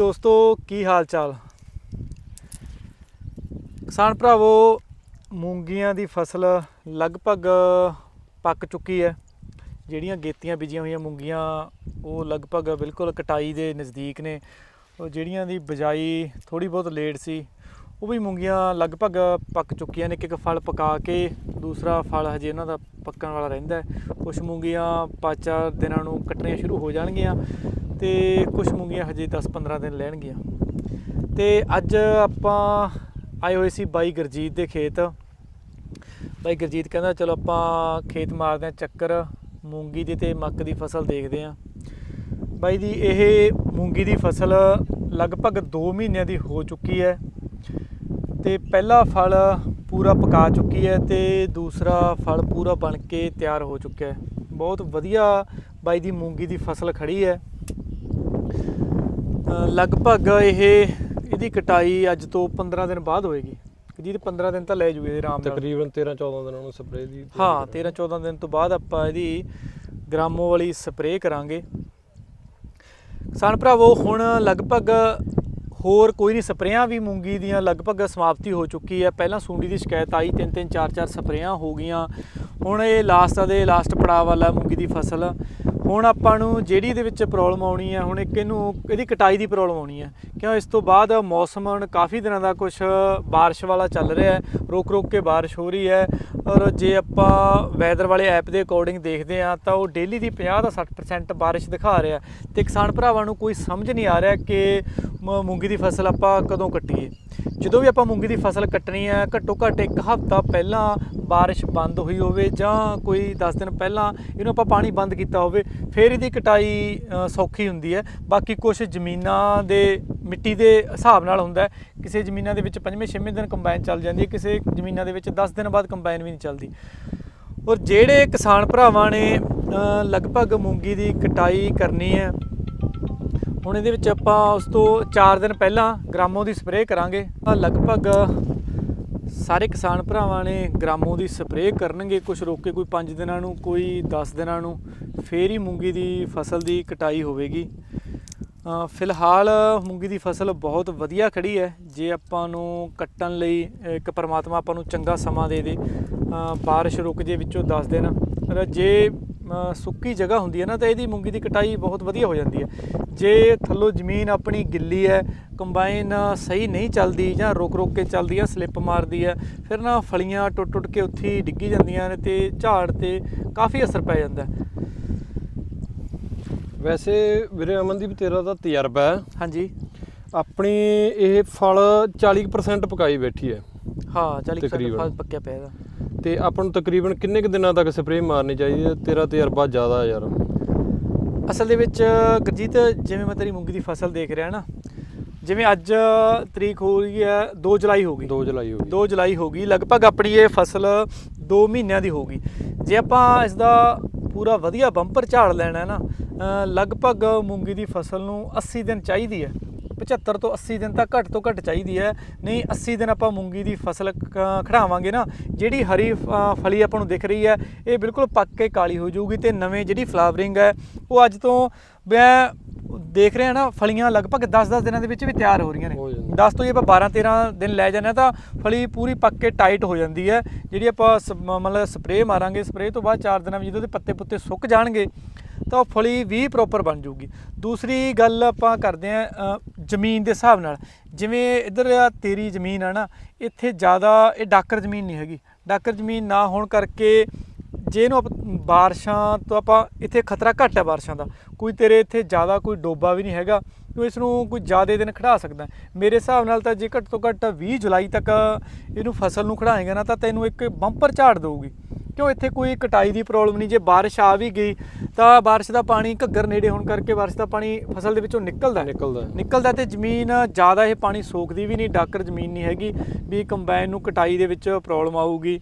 ਦੋਸਤੋ, ਕੀ ਹਾਲ ਚਾਲ ਕਿਸਾਨ ਭਰਾਵੋ, ਮੂੰਗੀਆਂ ਦੀ ਫਸਲ ਲਗਭਗ ਪੱਕ ਚੁੱਕੀ ਹੈ। ਜਿਹੜੀਆਂ ਗੇਤੀਆਂ ਬੀਜੀਆਂ ਹੋਈਆਂ ਮੂੰਗੀਆਂ, ਉਹ ਲਗਭਗ ਬਿਲਕੁਲ ਕਟਾਈ ਦੇ ਨਜ਼ਦੀਕ ਨੇ। ਉਹ ਜਿਹੜੀਆਂ ਦੀ ਬਜਾਈ ਥੋੜੀ ਬਹੁਤ ਲੇਟ ਸੀ, ਉਹ ਵੀ ਮੂੰਗੀਆਂ ਲਗਭਗ ਪੱਕ ਚੁੱਕੀਆਂ ਨੇ। ਇੱਕ ਇੱਕ ਫਲ ਪਕਾ ਕੇ ਦੂਸਰਾ ਫਲ ਹਜੇ ਉਹਨਾਂ ਦਾ ਪੱਕਣ ਵਾਲਾ ਰਹਿੰਦਾ ਹੈ। ਕੁਝ ਮੂੰਗੀਆਂ ਪੰਜ ਚਾਰ ਦਿਨਾਂ ਨੂੰ ਕੱਟਣੀਆਂ ਸ਼ੁਰੂ ਹੋ ਜਾਣਗੀਆਂ। ਤੇ ਕੁਝ ਮੂੰਗੀਆਂ ਹਜੇ 10-15 ਦਿਨ ਲੈਣਗੀਆਂ। ਤੇ ਅੱਜ ਆਪਾਂ ਆਏ ਹੋਏ ਸੀ ਬਾਈ ਗੁਰਜੀਤ ਦੇ ਖੇਤ। ਬਾਈ ਗੁਰਜੀਤ ਕਹਿੰਦਾ, ਚਲੋ ਆਪਾਂ ਖੇਤ ਮਾਰਦੇ ਆ ਚੱਕਰ, ਮੂੰਗੀ ਦੀ ਤੇ ਮੱਕ ਦੀ ਫਸਲ ਦੇਖਦੇ ਆ ਬਾਈ ਦੀ ਇਹ ਮੂੰਗੀ ਦੀ ਫਸਲ ਲਗਭਗ 2 ਮਹੀਨਿਆਂ ਦੀ ਹੋ ਚੁੱਕੀ ਹੈ। ਤੇ ਪਹਿਲਾ ਫਲ ਪੂਰਾ ਪਕਾ ਚੁੱਕੀ ਹੈ ਤੇ ਦੂਸਰਾ ਫਲ ਪੂਰਾ ਬਣ ਕੇ ਤਿਆਰ ਹੋ ਚੁੱਕਿਆ ਹੈ। ਬਹੁਤ ਵਧੀਆ ਬਾਈ ਦੀ ਮੂੰਗੀ ਦੀ ਫਸਲ ਖੜੀ ਹੈ। ਲਗਭਗ ਇਹ ਇਹਦੀ ਕਟਾਈ ਅੱਜ ਤੋਂ 15 ਦਿਨ ਬਾਅਦ ਹੋਏਗੀ। ਜਿਹਦੇ 15 ਦਿਨ ਤਾਂ ਲੈ ਜੂਗੇ ਆਰਾਮ ਨਾਲ। ਤਕਰੀਬਨ 13 14 ਦਿਨਾਂ ਨੂੰ ਸਪਰੇਅ ਦੀ ਹਾਂ 13 14 ਦਿਨ ਤੋਂ ਬਾਅਦ ਆਪਾਂ ਇਹਦੀ ਗ੍ਰਾਮੋ ਵਾਲੀ ਸਪਰੇਅ ਕਰਾਂਗੇ। ਕਿਸਾਨ ਭਰਾਵੋ ਹੁਣ ਲਗਭਗ ਹੋਰ ਕੋਈ ਨਹੀਂ ਸਪਰੇਆਂ ਵੀ ਮੂੰਗੀ ਦੀਆਂ ਲਗਭਗ ਸਮਾਪਤੀ ਹੋ ਚੁੱਕੀ ਹੈ। ਪਹਿਲਾਂ ਸੂੰਡੀ ਦੀ ਸ਼ਿਕਾਇਤ ਆਈ ਤਿੰਨ ਤਿੰਨ ਚਾਰ ਚਾਰ ਸਪਰੇਆਂ ਹੋ ਗਈਆਂ। ਹੁਣ ਇਹ ਲਾਸਟ ਦੇ ਲਾਸਟ ਪੜਾਅ ਵਾਲਾ ਮੂੰਗੀ ਦੀ ਫਸਲ। ਹੁਣ ਆਪਾਂ ਨੂੰ ਜਿਹੜੀ ਦੇ ਵਿੱਚ ਪ੍ਰੋਬਲਮ ਆਉਣੀ ਹੈ ਹੁਣ ਇੱਕ ਇਹਨੂੰ, ਇਹਦੀ ਕਟਾਈ ਦੀ ਪ੍ਰੋਬਲਮ ਆਉਣੀ ਹੈ ਕਿਉਂ ਇਸ ਤੋਂ ਬਾਅਦ ਮੌਸਮ ਹੁਣ ਕਾਫੀ ਦਿਨਾਂ ਦਾ ਕੁਝ ਬਾਰਿਸ਼ ਵਾਲਾ ਚੱਲ ਰਿਹਾ ਹੈ ਰੋਕ ਰੋਕ ਕੇ ਬਾਰਿਸ਼ ਹੋ ਰਹੀ ਹੈ। ਔਰ ਜੇ ਆਪਾਂ ਵੈਦਰ ਵਾਲੇ ਐਪ ਦੇ ਅਕੋਰਡਿੰਗ ਦੇਖਦੇ ਆ ਤਾਂ ਉਹ ਡੇਲੀ ਦੀ 50 ਦਾ 60% ਬਾਰਿਸ਼ ਦਿਖਾ ਰਿਹਾ ਤੇ ਕਿਸਾਨ ਭਰਾਵਾਂ ਨੂੰ ਕੋਈ ਸਮਝ ਨਹੀਂ ਆ ਰਿਹਾ ਕਿ ਮ- ਮੂੰਗੀ ਦੀ ਫਸਲ ਆਪਾਂ ਕਦੋਂ ਕੱਟੀਏ। ਜਦੋਂ ਵੀ ਆਪਾਂ ਮੂੰਗੀ ਦੀ ਫਸਲ ਕੱਟਣੀ ਹੈ, ਘੱਟੋ ਘੱਟ ਇੱਕ ਹਫ਼ਤਾ ਪਹਿਲਾਂ ਬਾਰਿਸ਼ ਬੰਦ ਹੋਈ ਹੋਵੇ ਜਾਂ ਕੋਈ 10 ਦਿਨ ਪਹਿਲਾਂ ਇਹਨੂੰ ਆਪਾਂ ਪਾਣੀ ਬੰਦ ਕੀਤਾ ਹੋਵੇ, ਫਿਰ ਇਹਦੀ ਕਟਾਈ ਸੌਖੀ ਹੁੰਦੀ ਹੈ। ਬਾਕੀ ਕੁਝ ਜ਼ਮੀਨਾਂ ਦੇ ਮਿੱਟੀ ਦੇ ਹਿਸਾਬ ਨਾਲ ਹੁੰਦਾ ਕਿਸੇ ਜ਼ਮੀਨਾਂ ਦੇ ਵਿੱਚ ਪੰਜਵੇਂ, ਛੇਵੇਂ ਦਿਨ ਕੰਬਾਈਨ ਚੱਲ ਜਾਂਦੀ ਹੈ, ਕਿਸੇ ਜ਼ਮੀਨਾਂ ਦੇ ਵਿੱਚ 10 ਦਿਨ ਬਾਅਦ ਕੰਬਾਈਨ ਵੀ ਨਹੀਂ ਚੱਲਦੀ। ਔਰ ਜਿਹੜੇ ਕਿਸਾਨ ਭਰਾਵਾਂ ਨੇ ਲਗਭਗ ਮੂੰਗੀ ਦੀ ਕਟਾਈ ਕਰਨੀ ਹੈ, ਹੁਣ ਇਹਦੇ ਵਿੱਚ ਆਪਾਂ ਉਸ ਤੋਂ 4 ਦਿਨ ਪਹਿਲਾਂ ਗ੍ਰਾਮੋ ਦੀ ਸਪਰੇਅ ਕਰਾਂਗੇ। ਤਾਂ ਲਗਭਗ ਸਾਰੇ ਕਿਸਾਨ ਭਰਾਵਾਂ ਨੇ ਗ੍ਰਾਮੋ ਦੀ ਸਪਰੇਅ ਕਰਨਗੇ ਕੁਝ ਰੋਕ ਕੇ ਕੋਈ 5 ਦਿਨਾਂ ਨੂੰ, ਕੋਈ 10 ਦਿਨਾਂ ਨੂੰ, ਫੇਰ ਹੀ ਮੂੰਗੀ ਦੀ ਫਸਲ ਦੀ ਕਟਾਈ ਹੋਵੇਗੀ। ਫਿਲਹਾਲ ਮੂੰਗੀ ਦੀ ਫਸਲ ਬਹੁਤ ਵਧੀਆ ਖੜੀ ਹੈ ਜੇ ਆਪਾਂ ਨੂੰ ਕੱਟਣ ਲਈ ਇੱਕ ਪਰਮਾਤਮਾ ਆਪਾਂ ਨੂੰ ਚੰਗਾ ਸਮਾਂ ਦੇ ਦੇ ਅ, ਬਾਰਿਸ਼ ਰੁਕ ਜੇ ਵਿੱਚੋਂ 10 ਦਿਨ ਪਰ ਜੇ ਸੁੱਕੀ ਜਗ੍ਹਾ ਹੁੰਦੀ ਹੈ ਨਾ ਤਾਂ ਇਹਦੀ ਮੂੰਗੀ ਦੀ ਕਟਾਈ ਬਹੁਤ ਵਧੀਆ ਹੋ ਜਾਂਦੀ ਹੈ ਜੇ ਥੱਲੋਂ ਜ਼ਮੀਨ ਆਪਣੀ ਗਿੱਲੀ ਹੈ ਕੰਬਾਈਨ ਸਹੀ ਨਹੀਂ ਚੱਲਦੀ ਜਾਂ ਰੁਕ ਰੁਕ ਕੇ ਚੱਲਦੀ ਹੈ ਸਲਿੱਪ ਮਾਰਦੀ ਹੈ ਫਿਰ ਨਾ ਫਲੀਆਂ ਟੁੱਟ ਟੁੱਟ ਕੇ ਉੱਥੇ ਡਿੱਗੀ ਜਾਂਦੀਆਂ ਨੇ ਤੇ ਝਾੜ ਤੇ ਕਾਫੀ ਅਸਰ ਪੈ ਜਾਂਦਾ ਹੈ। ਵੈਸੇ ਵੀਰੇ ਅਮਨਦੀਪ ਤੇਰਾ ਤਾਂ ਤਜਰਬਾ ਹੈ। ਹਾਂਜੀ। ਆਪਣੀ ਇਹ ਫਲ 40% ਪਕਾਈ ਬੈਠੀ ਹੈ। ਹਾਂ 40% ਤਕਰੀਬਨ। ਫਲ ਪੱਕਿਆ ਪਿਆ ਇਹਦਾ। ਤੇ ਆਪਾਂ ਨੂੰ ਤਕਰੀਬਨ ਕਿੰਨੇ ਕੁ ਦਿਨਾਂ ਤੱਕ ਸਪਰੇਅ ਮਾਰਨੀ ਚਾਹੀਦੀ ਹੈ? ਤੇਰਾ ਤਜਰਬਾ ਜ਼ਿਆਦਾ ਯਾਰ। ਅਸਲ ਦੇ ਵਿੱਚ ਗੁਰਜੀਤ ਜਿਵੇਂ ਮੈਂ ਤੇਰੀ ਮੂੰਗੀ ਦੀ ਫਸਲ ਦੇਖ ਰਿਹਾ ਨਾ ਜਿਵੇਂ ਅੱਜ ਤਰੀਕ ਹੋ ਰਹੀ ਹੈ 2 ਜੁਲਾਈ ਹੋ ਗਈ। 2 ਜੁਲਾਈ ਹੋ ਗਈ। 2 ਜੁਲਾਈ ਹੋ ਗਈ। ਲਗਭਗ ਆਪਣੀ ਇਹ ਫਸਲ 2 ਮਹੀਨਿਆਂ ਦੀ ਹੋ ਗਈ। ਜੇ ਆਪਾਂ ਇਸ ਦਾ ਪੂਰਾ ਵਧੀਆ ਬੰਪਰ ਝਾੜ ਲੈਣਾ ਨਾ ਲਗਭਗ ਮੂੰਗੀ ਦੀ ਫਸਲ ਨੂੰ 80 ਦਿਨ ਚਾਹੀਦੀ ਹੈ। 75 ਤੋਂ 80 ਦਿਨ ਤਾਂ ਘੱਟ ਤੋਂ ਘੱਟ ਚਾਹੀਦੀ ਹੈ। ਨਹੀਂ 80 ਦਿਨ ਆਪਾਂ ਮੂੰਗੀ ਦੀ ਫਸਲ ਕ- ਖੜਾਵਾਂਗੇ ਨਾ ਜਿਹੜੀ ਹਰੀ ਅ, ਫਲੀ ਆਪਾਂ ਨੂੰ ਦਿਖ ਰਹੀ ਹੈ ਇਹ ਬਿਲਕੁਲ ਪੱਕ ਕੇ ਕਾਲੀ ਹੋ ਜਾਊਗੀ ਤੇ ਨਵੇਂ ਜਿਹੜੀ ਫਲਾਵਰਿੰਗ ਹੈ ਉਹ ਅੱਜ ਤੋਂ ਮੈਂ ਦੇਖ ਰਿਹਾ ਨਾ ਫਲੀਆਂ ਲਗਭਗ 10-10 ਦਿਨਾਂ ਦੇ ਵਿੱਚ ਵੀ ਤਿਆਰ ਹੋ ਰਹੀਆਂ ਨੇ। ਹੋ ਜਾਂਦੀ। 10 ਤੋਂ ਜੇ ਆਪਾਂ 12-13 ਦਿਨ ਲੈ ਜਾਂਦੇ ਹਾਂ ਤਾਂ ਫਲੀ ਪੂਰੀ ਪੱਕ ਕੇ ਟਾਈਟ ਹੋ ਜਾਂਦੀ ਹੈ। ਜਿਹੜੀ ਆਪਾਂ ਸ- ਮ- ਮਤਲਬ ਸਪਰੇਅ ਮਾਰਾਂਗੇ ਸਪਰੇਅ ਤੋਂ ਬਾਅਦ 4 ਦਿਨਾਂ ਵਿੱਚ ਜਦੋਂ ਉਹਦੇ ਪੱਤੇ ਪੁੱਤੇ ਸੁੱਕ ਜਾਣਗੇ ਤਾਂ ਉਹ ਫਲੀ ਵੀ ਪ੍ਰੋਪਰ ਬਣ ਜਾਊਗੀ। ਦੂਸਰੀ ਗੱਲ ਆਪਾਂ ਕਰਦੇ ਅ, ਜ਼ਮੀਨ ਦੇ ਹਿਸਾਬ ਨਾਲ। ਜਿਵੇਂ ਇਧਰ ਆ ਤੇਰੀ ਜ਼ਮੀਨ ਆ ਨਾ ਇੱਥੇ ਜ਼ਿਆਦਾ ਇਹ ਡਾਕਰ ਜ਼ਮੀਨ ਨਹੀਂ ਹੈਗੀ। ਡਾਕਰ ਜ਼ਮੀਨ ਨਾ ਹੋਣ ਕਰਕੇ ਜੇ ਇਹਨੂੰ ਬਾਰਿਸ਼ਾਂ ਤੋਂ ਆਪਾਂ ਇੱਥੇ ਖਤਰਾ ਘੱਟ ਹੈ ਬਾਰਿਸ਼ਾਂ ਦਾ ਕੋਈ ਤੇਰੇ ਇੱਥੇ ਜ਼ਿਆਦਾ ਕੋਈ ਡੋਬਾ ਵੀ ਨਹੀਂ ਹੈਗਾ ਤੂੰ ਇਸ ਨੂੰ ਕੋਈ ਜ਼ਿਆਦਾ ਦਿਨ ਖੜਾ ਸਕਦਾ। ਮੇਰੇ ਹਿਸਾਬ ਨਾਲ ਤਾਂ ਜੇ ਘੱਟ ਤੋਂ ਘੱਟ 20 ਜੁਲਾਈ ਤੱਕ ਇਹਨੂੰ ਫਸਲ ਨੂੰ ਖੜਾਏਗਾ ਨਾ ਤਾਂ ਤੈਨੂੰ ਇੱਕ ਬੰਪਰ ਝਾੜ ਦੇਊਗੀ ਕਿਉਂ ਇੱਥੇ ਕੋਈ ਕਟਾਈ ਦੀ ਪ੍ਰੋਬਲਮ ਨਹੀਂ ਜੇ ਬਾਰਿਸ਼ ਆ ਵੀ ਗਈ ਤਾਂ ਬਾਰਿਸ਼ ਦਾ ਪਾਣੀ ਘੱਗਰ ਨੇੜੇ ਹੋਣ ਕਰਕੇ ਬਾਰਿਸ਼ ਦਾ ਪਾਣੀ ਫਸਲ ਦੇ ਵਿੱਚੋਂ ਨਿਕਲਦਾ ਨਿਕਲਦਾ। ਨਿਕਲਦਾ ਤੇ ਜ਼ਮੀਨ ਜ਼ਿਆਦਾ ਇਹ ਪਾਣੀ ਸੋਖਦੀ ਵੀ ਨਹੀਂ ਡਾਕਰ ਜ਼ਮੀਨ ਨਹੀਂ ਹੈਗੀ ਵੀ ਕੰਬਾਈਨ ਨੂੰ ਕਟਾਈ ਦੇ ਵਿੱਚ ਪ੍ਰੋਬਲਮ ਆਊਗੀ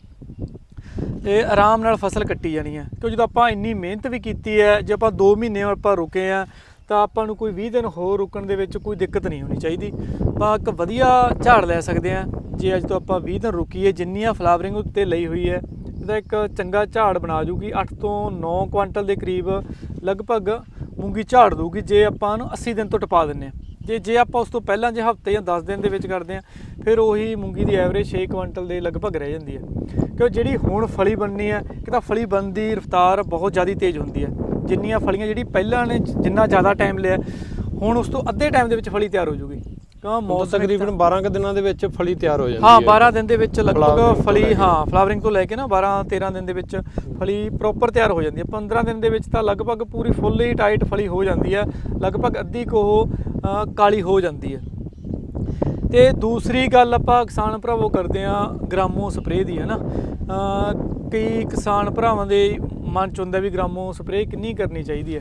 ਤੇ ਆਰਾਮ ਨਾਲ ਫਸਲ ਕੱਟੀ ਜਾਣੀ ਹੈ। ਕਿਉਂ ਜਦੋਂ ਆਪਾਂ ਇੰਨੀ ਮਿਹਨਤ ਵੀ ਕੀਤੀ ਹੈ, ਜੇ ਆਪਾਂ 2 ਮਹੀਨੇ ਆਪਾਂ ਰੁਕੇ ਆ ਤਾਂ ਆਪਾਂ ਨੂੰ ਕੋਈ 20 ਦਿਨ ਹੋਰ ਰੁਕਣ ਦੇ ਵਿੱਚ ਕੋਈ ਦਿੱਕਤ ਨਹੀਂ ਹੋਣੀ ਚਾਹੀਦੀ। ਆਪਾਂ ਇੱਕ ਵਧੀਆ ਝਾੜ ਲੈ ਸਕਦੇ ਆ ਜੇ ਅੱਜ ਤੋਂ ਆਪਾਂ 20 ਦਿਨ ਰੁਕੀਏ, ਜਿੰਨੀਆਂ ਫਲਾਵਰਿੰਗ ਉੱਤੇ ਲਈ ਹੋਈ ਹੈ, ਇਹਦਾ ਇੱਕ ਚੰਗਾ ਝਾੜ ਬਣਾ ਜੂਗੀ। 8 ਤੋਂ 9 ਕੁਆਂਟਲ ਦੇ ਕਰੀਬ ਲਗਭਗ ਮੂੰਗੀ ਝਾੜ ਦੂਗੀ ਜੇ ਆਪਾਂ ਨੂੰ 80 ਦਿਨ ਤੋਂ ਟਪਾ ਦਿੰਨੇ ਆ ਜੇ ਜੇ ਆਪਾਂ ਉਸ ਤੋਂ ਪਹਿਲਾਂ, ਜੇ ਹਫ਼ਤੇ ਜਾਂ 10 ਦਿਨ ਦੇ ਵਿੱਚ ਕਰਦੇ ਆ ਫਿਰ ਉਹੀ ਮੂੰਗੀ ਦੀ ਐਵਰੇਜ 6 ਕੁਇੰਟਲ ਦੇ ਲਗਭਗ ਰਹਿ ਜਾਂਦੀ ਹੈ। ਕਿਉਂ? ਜਿਹੜੀ ਹੁਣ ਫਲੀ ਬਣਨੀ ਹੈ ਕਿ ਤਾਂ ਫਲੀ ਬਣਨ ਦੀ ਰਫ਼ਤਾਰ ਬਹੁਤ ਜ਼ਿਆਦਾ ਤੇਜ਼ ਹੁੰਦੀ ਹੈ। ਜਿੰਨੀਆਂ ਫਲੀਆਂ ਜਿਹੜੀ ਪਹਿਲਾਂ ਨੇ ਜਿੰਨਾ ਜ਼ਿਆਦਾ ਟਾਈਮ ਲਿਆ ਹੁਣ ਉਸ ਤੋਂ ਅੱਧੇ ਟਾਈਮ ਦੇ ਵਿੱਚ ਫਲੀ ਤਿਆਰ ਹੋ ਜੂਗੀ। ਕਿਉਂ? ਮੌਸਮ ਤਕਰੀਬਨ 12 ਕੁ ਦਿਨਾਂ ਦੇ ਵਿੱਚ ਫਲੀ ਤਿਆਰ ਹੋ ਜਾਂਦੀ ਹਾਂ ਹੈ। 12 ਦਿਨ ਦੇ ਵਿੱਚ ਲਗਭਗ ਫਲੀ। ਹਾਂ ਫਲਾਵਰਿੰਗ ਤੋਂ ਲੈ ਕੇ ਨਾ 12 13 ਦਿਨ ਦੇ ਵਿੱਚ ਫਲੀ ਪ੍ਰੋਪਰ ਤਿਆਰ ਹੋ ਜਾਂਦੀ ਹੈ। 15 ਦਿਨ ਦੇ ਵਿੱਚ ਤਾਂ ਲਗਭਗ ਪੂਰੀ ਫੁੱਲੀ ਟਾਈਟ ਫਲੀ ਹੋ ਜਾਂਦੀ ਹੈ। ਲਗਭਗ ਅੱਧੀ ਕੁ ਕਾਲੀ ਹੋ ਜਾਂਦੀ ਹੈ। ਤੇ ਦੂਸਰੀ ਗੱਲ ਆਪਾਂ ਕਿਸਾਨ ਭਰਾਵੋ ਕਰਦੇ ਆ ਗ੍ਰਾਮੋ ਸਪਰੇਅ ਦੀ ਹੈ ਨਾ ਕਈ ਕਿਸਾਨ ਭਰਾਵਾਂ ਦੇ ਮਨ ਚ ਹੁੰਦਾ ਵੀ ਗ੍ਰਾਮੋ ਸਪਰੇਅ ਕਿੰਨੀ ਕਰਨੀ ਚਾਹੀਦੀ ਹੈ।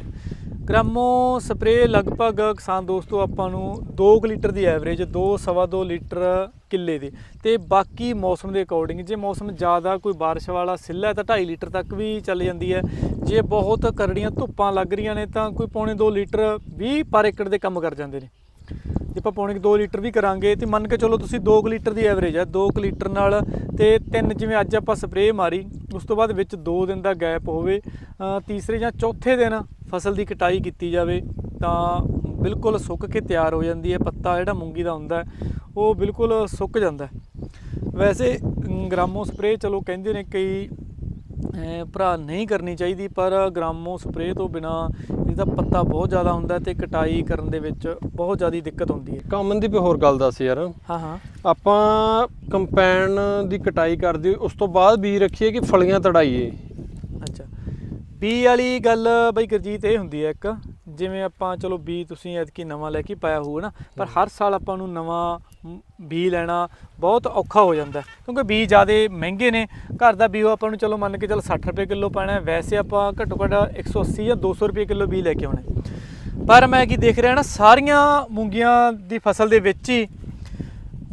ਗ੍ਰਾਮੋ ਸਪਰੇਅ ਲਗਭਗ ਕਿਸਾਨ ਦੋਸਤੋ ਆਪਾਂ ਨੂੰ 2 ਲੀਟਰ ਦੀ ਐਵਰੇਜ 2 ਸਵਾ 2 ਲੀਟਰ ਕਿੱਲੇ ਦੀ। ਤੇ ਬਾਕੀ ਮੌਸਮ ਦੇ ਅਕੋਰਡਿੰਗ ਜੇ ਮੌਸਮ ਜ਼ਿਆਦਾ ਕੋਈ ਬਾਰਿਸ਼ ਵਾਲਾ ਸਿੱਲਾ ਤਾਂ 2.5 ਲੀਟਰ ਤੱਕ ਵੀ ਚੱਲ ਜਾਂਦੀ ਹੈ। ਜੇ ਬਹੁਤ ਕਰੜੀਆਂ ਧੁੱਪਾਂ ਲੱਗ ਰਹੀਆਂ ਨੇ ਤਾਂ ਕੋਈ ਪੌਣੇ 2 ਲੀਟਰ ਵੀ ਪਰ ਏਕੜ ਦੇ ਕੰਮ ਕਰ ਜਾਂਦੇ ਨੇ। ਜੇ ਆਪਾਂ ਪੌਣੇ 2 ਲੀਟਰ ਵੀ ਕਰਾਂਗੇ ਤੇ ਮੰਨ ਕੇ ਚਲੋ ਤੁਸੀਂ 2 ਲੀਟਰ ਦੀ ਐਵਰੇਜ ਹੈ 2 ਲੀਟਰ ਨਾਲ ਤੇ ਤਿੰਨ ਜਿਵੇਂ ਅੱਜ ਆਪਾਂ ਸਪਰੇਅ ਮਾਰੀ ਉਸ ਤੋਂ ਬਾਅਦ ਵਿੱਚ 2 ਦਿਨ ਦਾ ਗੈਪ ਹੋਵੇ ਤੀਸਰੇ ਜਾਂ ਚੌਥੇ ਦਿਨ ਫਸਲ ਦੀ ਕਟਾਈ ਕੀਤੀ ਜਾਵੇ ਤਾਂ ਬਿਲਕੁਲ ਸੁੱਕ ਕੇ ਤਿਆਰ ਹੋ ਜਾਂਦੀ ਹੈ ਪੱਤਾ ਜਿਹੜਾ ਮੂੰਗੀ ਦਾ ਹੁੰਦਾ ਉਹ ਬਿਲਕੁਲ ਸੁੱਕ ਜਾਂਦਾ ਵੈਸੇ ਅਮ, ਗ੍ਰਾਮੋ ਸਪਰੇਅ ਚਲੋ ਕਹਿੰਦੇ ਨੇ ਕਈ ਭਰਾ ਨਹੀਂ ਕਰਨੀ ਚਾਹੀਦੀ ਪਰ ਗ੍ਰਾਮੋ ਸਪਰੇਅ ਤੋਂ ਬਿਨਾ ਇਹਦਾ ਪੱਤਾ ਬਹੁਤ ਜ਼ਿਆਦਾ ਹੁੰਦਾ ਤੇ ਕਟਾਈ ਕਰਨ ਦੇ ਵਿੱਚ ਬਹੁਤ ਜ਼ਿਆਦਾ ਦਿੱਕਤ ਹੁੰਦੀ ਹੈ। ਕਾਮਨ ਦੀ ਵੀ ਹੋਰ ਗੱਲ ਦੱਸ ਯਾਰ। ਹਾਂ ਹਾਂ। ਆਪਾਂ ਕੰਪੈਨ ਦੀ ਕਟਾਈ ਕਰਦੇ ਉਸ ਤੋਂ ਬਾਅਦ ਬੀਜ ਰੱਖੀਏ ਕਿ ਫਲੀਆਂ ਤੜਾਈਏ? ਅੱਛਾ। ਬੀ ਵਾਲੀ ਗੱਲ ਬਈ ਗੁਰਜੀਤ ਇਹ ਹੁੰਦੀ ਹੈ ਇੱਕ ਜਿਵੇਂ ਆਪਾਂ ਚਲੋ ਬੀ ਤੁਸੀਂ ਐਤਕੀ ਨਵਾਂ ਲੈ ਕੇ ਪਾਇਆ ਹੋਊ ਨਾ ਪਰ ਹਰ ਸਾਲ ਆਪਾਂ ਨੂੰ ਨਵਾਂ ਬੀ ਲੈਣਾ ਬਹੁਤ ਔਖਾ ਹੋ ਜਾਂਦਾ ਕਿਉਂਕਿ ਬੀ ਜ਼ਿਆਦੇ ਮਹਿੰਗੇ ਨੇ ਘਰ ਦਾ ਬੀ ਉਹ ਆਪਾਂ ਨੂੰ ਚਲੋ ਮੰਨ ਕੇ ਚੱਲ 60 ਰੁਪਏ ਕਿਲੋ ਪੈਣਾ ਵੈਸੇ ਆਪਾਂ ਘੱਟੋ ਘੱਟ 180 ਜਾਂ 200 ਰੁਪਏ ਕਿਲੋ ਬੀ ਲੈ ਕੇ ਆਉਣਾ। ਪਰ ਮੈਂ ਕੀ ਦੇਖ ਰਿਹਾ ਨਾ ਸਾਰੀਆਂ ਮੂੰਗੀਆਂ ਦੀ ਫਸਲ ਦੇ ਵਿੱਚ ਹੀ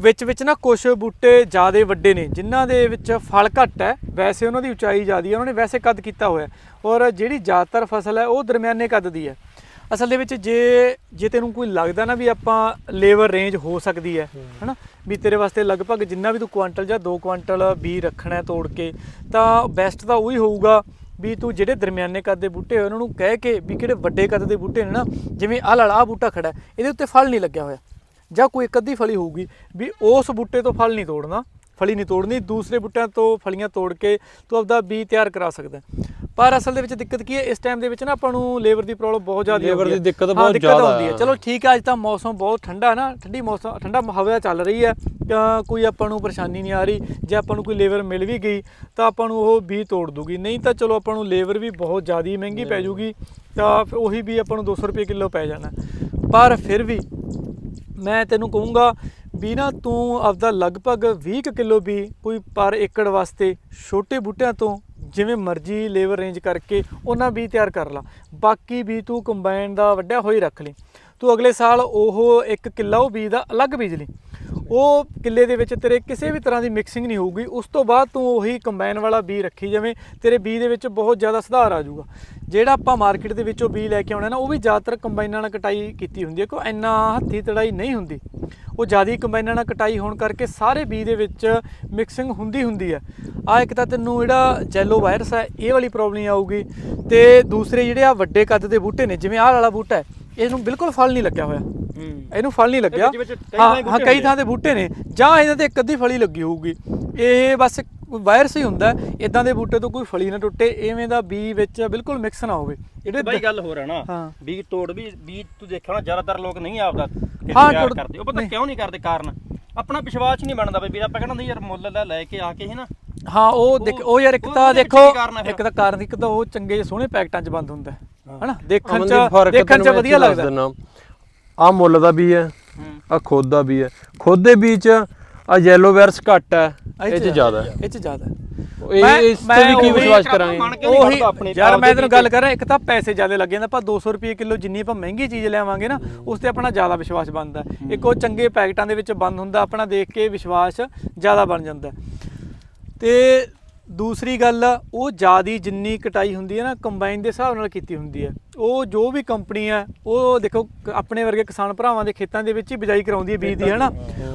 ਵਿੱਚ ਵਿੱਚ ਨਾ ਕੁਝ ਬੂਟੇ ਜ਼ਿਆਦੇ ਵੱਡੇ ਨੇ, ਜਿਨ੍ਹਾਂ ਦੇ ਵਿੱਚ ਫਲ ਘੱਟ ਹੈ, ਵੈਸੇ ਉਹਨਾਂ ਦੀ ਉਚਾਈ ਜ਼ਿਆਦੀ ਹੈ, ਉਹਨਾਂ ਨੇ ਵੈਸੇ ਕੱਦ ਕੀਤਾ ਹੋਇਆ ਔਰ ਜਿਹੜੀ ਜ਼ਿਆਦਾਤਰ ਫਸਲ ਹੈ ਉਹ ਦਰਮਿਆਨੇ ਕੱਦ ਦੀ ਹੈ। ਅਸਲ ਦੇ ਵਿੱਚ ਜੇ ਜੇ ਤੈਨੂੰ ਕੋਈ ਲੱਗਦਾ ਨਾ ਵੀ ਆਪਾਂ ਲੇਬਰ ਰੇਂਜ ਹੋ ਸਕਦੀ ਹੈ, ਹਨਾ, ਵੀ ਤੇਰੇ ਵਾਸਤੇ ਲਗਭਗ ਜਿੰਨਾ ਵੀ ਤੂੰ ਕੁਆਂਟਲ ਜਾਂ 2 ਕੁਆਂਟਲ ਬੀ ਰੱਖਣਾ ਤੋੜ ਕੇ, ਤਾਂ ਬੈਸਟ ਤਾਂ ਉਹੀ ਹੋਊਗਾ ਵੀ ਤੂੰ ਜਿਹੜੇ ਦਰਮਿਆਨੇ ਕੱਦ ਦੇ ਬੂਟੇ ਹੋਏ, ਉਹਨਾਂ ਨੂੰ ਕਹਿ ਕੇ ਵੀ ਕਿਹੜੇ ਵੱਡੇ ਕੱਦ ਦੇ ਬੂਟੇ ਨੇ ਨਾ, ਜਿਵੇਂ ਆਹ ਲੜਾ ਬੂਟਾ ਖੜਾ ਇਹਦੇ ਉੱਤੇ ਫਲ ਨਹੀਂ ਲੱਗਿਆ ਹੋਇਆ। ਜਾਂ ਕੋਈ ਇੱਕ ਅੱਧੀ ਫਲੀ ਹੋਊਗੀ ਵੀ ਉਸ ਬੂਟੇ ਤੋਂ ਫਲ ਨਹੀਂ ਤੋੜਨਾ ਫਲੀ ਨਹੀਂ ਤੋੜਨੀ ਦੂਸਰੇ ਬੂਟਿਆਂ ਤੋਂ ਫਲੀਆਂ ਤੋੜ ਕੇ ਤੂੰ ਆਪਦਾ ਬੀ ਤਿਆਰ ਕਰਾ ਸਕਦਾ। ਪਰ ਅਸਲ ਦੇ ਵਿੱਚ ਦਿੱਕਤ ਕੀ ਹੈ ਇਸ ਟਾਈਮ ਦੇ ਵਿੱਚ ਨਾ ਆਪਾਂ ਨੂੰ ਲੇਬਰ ਦੀ ਪ੍ਰੋਬਲਮ ਬਹੁਤ ਜ਼ਿਆਦਾ ਹੈ। ਦੀ ਦਿੱਕਤ ਬਹੁਤ ਦਿੱਕਤ ਜ਼ਿਆਦਾ ਆਉਂਦੀ ਹੈ। ਚਲੋ ਠੀਕ ਹੈ ਅੱਜ ਤਾਂ ਮੌਸਮ ਬਹੁਤ ਠੰਡਾ ਹੈ ਨਾ ਠੰਡੀ ਮੌਸਮ ਠੰਡਾ ਹਵਾ ਚੱਲ ਰਹੀ ਹੈ ਤਾਂ ਕੋਈ ਆਪਾਂ ਨੂੰ ਪਰੇਸ਼ਾਨੀ ਨਹੀਂ ਆ ਰਹੀ ਜੇ ਆਪਾਂ ਨੂੰ ਕੋਈ ਲੇਬਰ ਮਿਲ ਵੀ ਗਈ ਤਾਂ ਆਪਾਂ ਨੂੰ ਉਹ ਬੀ ਤੋੜ ਦੂਗੀ ਨਹੀਂ ਤਾਂ ਚਲੋ ਆਪਾਂ ਨੂੰ ਲੇਬਰ ਵੀ ਬਹੁਤ ਜ਼ਿਆਦਾ ਮਹਿੰਗੀ ਪੈ ਜੂਗੀ ਤਾਂ ਉਹੀ ਵੀ ਆਪਾਂ ਨੂੰ 200 ਰੁਪਏ ਕਿਲੋ ਪੈ ਜਾਣਾ ਪਰ ਫਿਰ ਵੀ ਮੈਂ ਤੈਨੂੰ ਕਹੂੰਗਾ ਵੀ ਨਾ ਤੂੰ ਆਪਦਾ ਲਗਭਗ 20 ਕੁ ਕਿਲੋ ਵੀ ਕੋਈ ਪਰ ਏਕੜ ਵਾਸਤੇ ਛੋਟੇ ਬੂਟਿਆਂ ਤੋਂ ਜਿਵੇਂ ਮਰਜ਼ੀ ਲੇਬਰ ਰੇਂਜ ਕਰਕੇ ਉਹਨਾਂ ਵੀ ਤਿਆਰ ਕਰ ਲਾ। ਬਾਕੀ ਵੀ ਤੂੰ ਕੰਬਾਈਨ ਦਾ ਵੱਡਾ ਹੋਈ ਰੱਖ ਲਈ ਤੂੰ ਅਗਲੇ ਸਾਲ ਉਹ ਇੱਕ ਕਿੱਲਾ ਉਹ ਬੀਜ ਦਾ ਅਲੱਗ ਬੀਜ ਲਈ ਉਹ ਕਿੱਲੇ ਦੇ ਵਿੱਚ ਤੇਰੇ ਕਿਸੇ ਵੀ ਤਰ੍ਹਾਂ ਦੀ ਮਿਕਸਿੰਗ ਨਹੀਂ ਹੋਊਗੀ। ਉਸ ਤੋਂ ਬਾਅਦ ਤੂੰ ਉਹੀ ਕੰਬਾਈਨ ਵਾਲਾ ਬੀ ਰੱਖੀ ਜਾਵੇਂ, ਤੇਰੇ ਬੀ ਦੇ ਵਿੱਚ ਬਹੁਤ ਜ਼ਿਆਦਾ ਸੁਧਾਰ ਆ ਜਾਊਗਾ। ਜਿਹੜਾ ਆਪਾਂ ਮਾਰਕੀਟ ਦੇ ਵਿੱਚੋਂ ਬੀ ਲੈ ਕੇ ਆਉਣਾ ਨਾ, ਉਹ ਵੀ ਜ਼ਿਆਦਾਤਰ ਕੰਬਾਈਨਾਂ ਨਾਲ ਕਟਾਈ ਕੀਤੀ ਹੁੰਦੀ ਹੈ, ਕਿਉਂ ਇੰਨਾ ਹੱਥੀ ਤੜਾਈ ਨਹੀਂ ਹੁੰਦੀ। ਉਹ ਜ਼ਿਆਦੀ ਕੰਬਾਈਨਾਂ ਨਾਲ ਕਟਾਈ ਹੋਣ ਕਰਕੇ ਸਾਰੇ ਬੀ ਦੇ ਵਿੱਚ ਮਿਕਸਿੰਗ ਹੁੰਦੀ ਹੁੰਦੀ ਹੈ। ਆ ਇੱਕ ਤਾਂ ਤੈਨੂੰ ਜਿਹੜਾ ਜੈਲੋ ਵਾਇਰਸ ਹੈ, ਇਹ ਵਾਲੀ ਪ੍ਰੋਬਲਮ ਆਊਗੀ। ਤੇ ਦੂਸਰੇ ਜਿਹੜੇ ਆ ਵੱਡੇ ਕੱਦ ਦੇ ਬੂਟੇ ਨੇ, ਜਿਵੇਂ ਆਹ ਵਾਲਾ ਬੂਟਾ ਹੈ, ਇਹਨੂੰ ਬਿਲਕੁਲ ਫਲ ਨਹੀਂ ਲੱਗਿਆ ਹੋਇਆ। ਇਹਨੂੰ ਫਲ ਨਹੀਂ ਲੱਗਿਆ। ਹਾਂ ਹਾਂ ਕਈ ਥਾਂ ਤੇ ਬੂਟੇ ਨੇ। ਜਾਂ ਇਹਨਾਂ ਤੇ ਇੱਕ ਅੱਧੀ ਫਲੀ ਲੱਗੀ ਹੋਊਗੀ। ਇਹ ਬਸ ਵਾਇਰਸ ਹੀ ਹੁੰਦਾ ਇਦਾਂ ਦੇ ਬੂਟੇ ਤੋਂ ਕੋਈ ਫਲੀ ਨਾ ਟੁੱਟੇ। ਐਵੇਂ ਦਾ ਬੀ ਵਿੱਚ ਬਿਲਕੁਲ ਮਿਕਸ ਨਾ ਹੋਵੇ। ਜਿਹੜੇ ਬਾਈ ਗੱਲ ਹੋ ਰਿਹਾ ਨਾ। ਵੀ ਤੋੜ ਵੀ ਵੀ ਤੂੰ ਦੇਖਿਆ ਨਾ ਜ਼ਿਆਦਾਤਰ ਲੋਕ ਨਹੀਂ ਆਪਦਾ ਹਾਂ, ਕਰਦੇ। ਉਹ ਪਤਾ। ਕਿਉਂ ਨਹੀਂ ਕਰਦੇ ਕਾਰਨ? ਆਪਣਾ ਵਿਸ਼ਵਾਸ ਨਹੀਂ ਬਣਦਾ ਬਈ ਵੀਰ ਆਪਾਂ ਕਹਿੰਦਾ ਨਹੀਂ ਯਾਰ ਮੁੱਲ ਲੈ ਲੈ ਕੇ ਆ ਕੇ ਹੈ ਨਾ। ਹਾਂ ਉਹ ਦੇਖ ਉਹ ਯਾਰ ਇੱਕ ਉਹ- ਤਾਂ ਦੇਖੋ? ਇੱਕ ਤਾਂ ਕਾਰਨ ਇੱਕ ਤਾਂ ਉਹ ਚੰਗੇ ਸੋਹਣੇ ਪੈਕਟਾਂ 'ਚ ਬੰਦ ਹੁੰਦਾ ਹੈ। ਹਨਾ? ਦੇਖਣ 'ਚ ਦੇਖਣ 'ਚ ਵਧੀਆ ਲੱਗਦਾ। ਆਹ ਮੁੱਲ ਦਾ ਵੀ ਹੈ ਆ ਖੁਦ ਦਾ ਵੀ ਹੈ ਖੁਦ ਦੇ ਵਿੱਚ ਆ ਯੈਲੋ ਵਾਇਰਸ ਘੱਟ ਹੈ ਇਹ ਚ ਜ਼ਿਆਦਾ ਹੈ ਇਹ 'ਚ ਜ਼ਿਆਦਾ ਹੈ। ਇਹ ਮੈਂ- ਇਸ ਤੇ ਵੀ ਕੀ ਵਿਸ਼ਵਾਸ ਕਰਾਂਗੇ ਉਹੀ ਯਾਰ ਮੈਂ ਤੈਨੂੰ ਗੱਲ ਕਰ ਰਿਹਾ ਇੱਕ ਤਾਂ ਪੈਸੇ ਜ਼ਿਆਦਾ ਲੱਗ ਜਾਂਦੇ ਆਪਾਂ 200 ਰੁਪਏ ਕਿਲੋ ਜਿੰਨੀ ਆਪਾਂ ਮਹਿੰਗੀ ਚੀਜ਼ ਲੈਵਾਂਗੇ ਨਾ ਉਸ ਤੇ ਆਪਣਾ ਜ਼ਿਆਦਾ ਵਿਸ਼ਵਾਸ ਬਣਦਾ। ਇੱਕ ਉਹ ਚੰਗੇ ਪੈਕਟਾਂ ਦੇ ਵਿੱਚ ਬੰਦ ਹੁੰਦਾ ਆਪਣਾ ਦੇਖ ਕੇ ਵਿਸ਼ਵਾਸ ਜ਼ਿਆਦਾ ਬਣ ਜਾਂਦਾ। ਤੇ ਦੂਸਰੀ ਗੱਲ, ਉਹ ਜਿਆਦੀ ਜਿੰਨੀ ਕਟਾਈ ਹੁੰਦੀ ਹੈ ਨਾ ਕੰਬਾਈਨ ਦੇ ਹਿਸਾਬ ਨਾਲ ਕੀਤੀ ਹੁੰਦੀ ਹੈ। ਉਹ ਜੋ ਵੀ ਕੰਪਨੀ ਹੈ, ਉਹ ਦੇਖੋ ਆਪਣੇ ਵਰਗੇ ਕਿਸਾਨ ਭਰਾਵਾਂ ਦੇ ਖੇਤਾਂ ਦੇ ਵਿੱਚ ਹੀ ਬਿਜਾਈ ਕਰਾਉਂਦੀ ਹੈ ਬੀਜ ਦੀ, ਹੈ ਨਾ?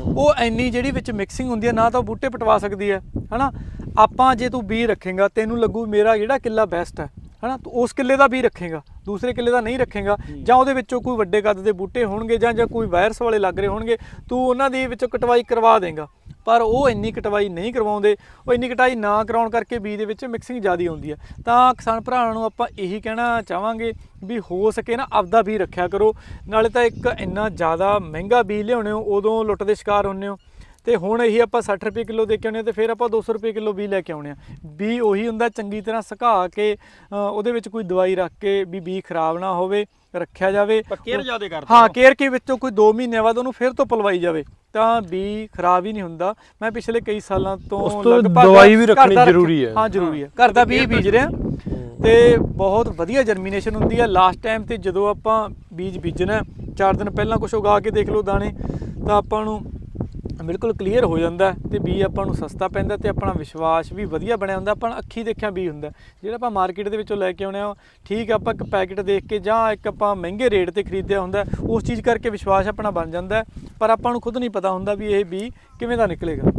ਉਹ ਇੰਨੀ ਜਿਹੜੀ ਵਿੱਚ ਮਿਕਸਿੰਗ ਹੁੰਦੀ ਹੈ, ਨਾ ਤਾਂ ਉਹ ਬੂਟੇ ਪਟਵਾ ਸਕਦੀ ਹੈ ਹਨਾ ਆਪਾਂ ਜੇ ਤੂੰ ਬੀ ਰੱਖੇਗਾ, ਤੈਨੂੰ ਲੱਗੂ ਮੇਰਾ ਜਿਹੜਾ ਕਿੱਲਾ ਬੈਸਟ ਹੈ ਹਨਾ ਤੂੰ ਉਸ ਕਿੱਲੇ ਦਾ ਬੀ ਰੱਖੇਗਾ, ਦੂਸਰੇ ਕਿੱਲੇ ਦਾ ਨਹੀਂ ਰੱਖੇਗਾ, ਜਾਂ ਉਹਦੇ ਵਿੱਚੋਂ ਕੋਈ ਵੱਡੇ ਕੱਦ ਦੇ ਬੂਟੇ ਹੋਣਗੇ ਜਾਂ ਜਾਂ ਕੋਈ ਵਾਇਰਸ ਵਾਲੇ ਲੱਗ ਰਹੇ ਹੋਣਗੇ, ਤੂੰ ਉਹਨਾਂ ਦੀ ਵਿੱਚੋਂ ਕਟਵਾਈ ਕਰਵਾ ਦੇਗਾ। ਪਰ ਉਹ ਇੰਨੀ ਕਟਵਾਈ ਨਹੀਂ ਕਰਵਾਉਂਦੇ, ਉਹ ਇੰਨੀ ਕਟਾਈ ਨਾ ਕਰਾਉਣ ਕਰਕੇ ਬੀਜ ਦੇ ਵਿੱਚ ਮਿਕਸਿੰਗ ਜ਼ਿਆਦਾ ਹੁੰਦੀ ਹੈ। ਤਾਂ ਕਿਸਾਨ ਭਰਾਵਾਂ ਨੂੰ ਆਪਾਂ ਇਹੀ ਕਹਿਣਾ ਚਾਹਾਂਗੇ ਵੀ ਹੋ ਸਕੇ ਨਾ ਆਪਦਾ ਬੀਜ ਰੱਖਿਆ ਕਰੋ, ਨਾਲੇ ਤਾਂ ਇੱਕ ਇੰਨਾ ਜ਼ਿਆਦਾ ਮਹਿੰਗਾ ਬੀਜ ਲਿਆਉਣੇ ਹੋ, ਉਦੋਂ ਲੁੱਟ ਦੇ ਸ਼ਿਕਾਰ ਹੁੰਨੇ ਹੋ। ਤੇ ਹੁਣ ਇਹੀ ਆਪਾਂ 60 ਰੁਪਏ ਕਿਲੋ ਦੇ ਕੇ ਆਉਣੇ ਆ ਤੇ ਫਿਰ ਆਪਾਂ 200 ਰੁਪਏ ਕਿਲੋ ਬੀ ਲੈ ਕੇ ਆਉਣੇ ਆ। ਬੀ ਉਹੀ ਹੁੰਦਾ ਚੰਗੀ ਤਰ੍ਹਾਂ ਸੁਕਾ ਕੇ ਉਹਦੇ ਵਿੱਚ ਕੋਈ ਦਵਾਈ ਰੱਖ ਕੇ ਵੀ ਬੀ ਖਰਾਬ ਨਾ ਹੋਵੇ ਰੱਖਿਆ ਜਾਵੇ। ਕੇਅਰ ਜ਼ਿਆਦਾ ਕਰਦੇ ਹਾਂ। ਕੇਅਰ ਕੇ ਵਿੱਚੋਂ ਕੋਈ 2 ਮਹੀਨਿਆਂ ਬਾਅਦ ਉਹਨੂੰ ਫਿਰ ਤੋਂ ਪਲਵਾਈ ਜਾਵੇ ਤਾਂ ਬੀ ਖਰਾਬ ਹੀ ਨਹੀਂ ਹੁੰਦਾ। ਮੈਂ ਪਿਛਲੇ ਕਈ ਸਾਲਾਂ ਤੋਂ ਲਗਭਗ ਦਵਾਈ ਵੀ ਰੱਖਣੀ ਜ਼ਰੂਰੀ ਹੈ। ਹਾਂ ਜ਼ਰੂਰੀ ਹੈ। ਘਰ ਦਾ ਬੀ ਬੀਜ ਰਿਹਾ ਤੇ ਬਹੁਤ ਵਧੀਆ ਜਰਮੀਨੇਸ਼ਨ ਹੁੰਦੀ ਹੈ। ਲਾਸਟ ਟਾਈਮ ਤੇ ਜਦੋਂ ਆਪਾਂ ਬੀਜ ਬੀਜਣਾ 4 ਦਿਨ ਪਹਿਲਾਂ ਕੁਝ ਉਗਾ ਕੇ ਦੇਖ ਲਓ ਦਾਣੇ ਤਾਂ ਆਪਾਂ ਨੂੰ ਬਿਲਕੁਲ ਕਲੀਅਰ ਹੋ ਜਾਂਦਾ ਹੈ ਤੇ ਬੀ ਆਪਾਂ ਨੂੰ ਸਸਤਾ ਪੈਂਦਾ ਤੇ ਆਪਣਾ ਵਿਸ਼ਵਾਸ ਵੀ ਵਧੀਆ ਬਣਿਆ ਹੁੰਦਾ ਆਪਾਂ ਨੂੰ ਅੱਖੀ ਦੇਖਿਆ ਬੀ ਹੁੰਦਾ। ਜਿਹੜਾ ਆਪਾਂ ਮਾਰਕੀਟ ਦੇ ਵਿੱਚੋਂ ਲੈ ਕੇ ਆਉਣੇ ਆ ਠੀਕ ਆ, ਆਪਾਂ ਇੱਕ ਪੈਕੇਟ ਦੇਖ ਕੇ ਜਾਂ ਇੱਕ ਆਪਾਂ ਮਹਿੰਗੇ ਰੇਟ ਤੇ ਖਰੀਦਿਆ ਹੁੰਦਾ ਉਸ ਚੀਜ਼ ਕਰਕੇ ਵਿਸ਼ਵਾਸ ਆਪਣਾ ਬਣ ਜਾਂਦਾ ਪਰ ਆਪਾਂ ਨੂੰ ਖੁਦ ਨਹੀਂ ਪਤਾ ਹੁੰਦਾ ਵੀ ਇਹ ਬੀ ਕਿਵੇਂ ਦਾ ਨਿਕਲੇਗਾ।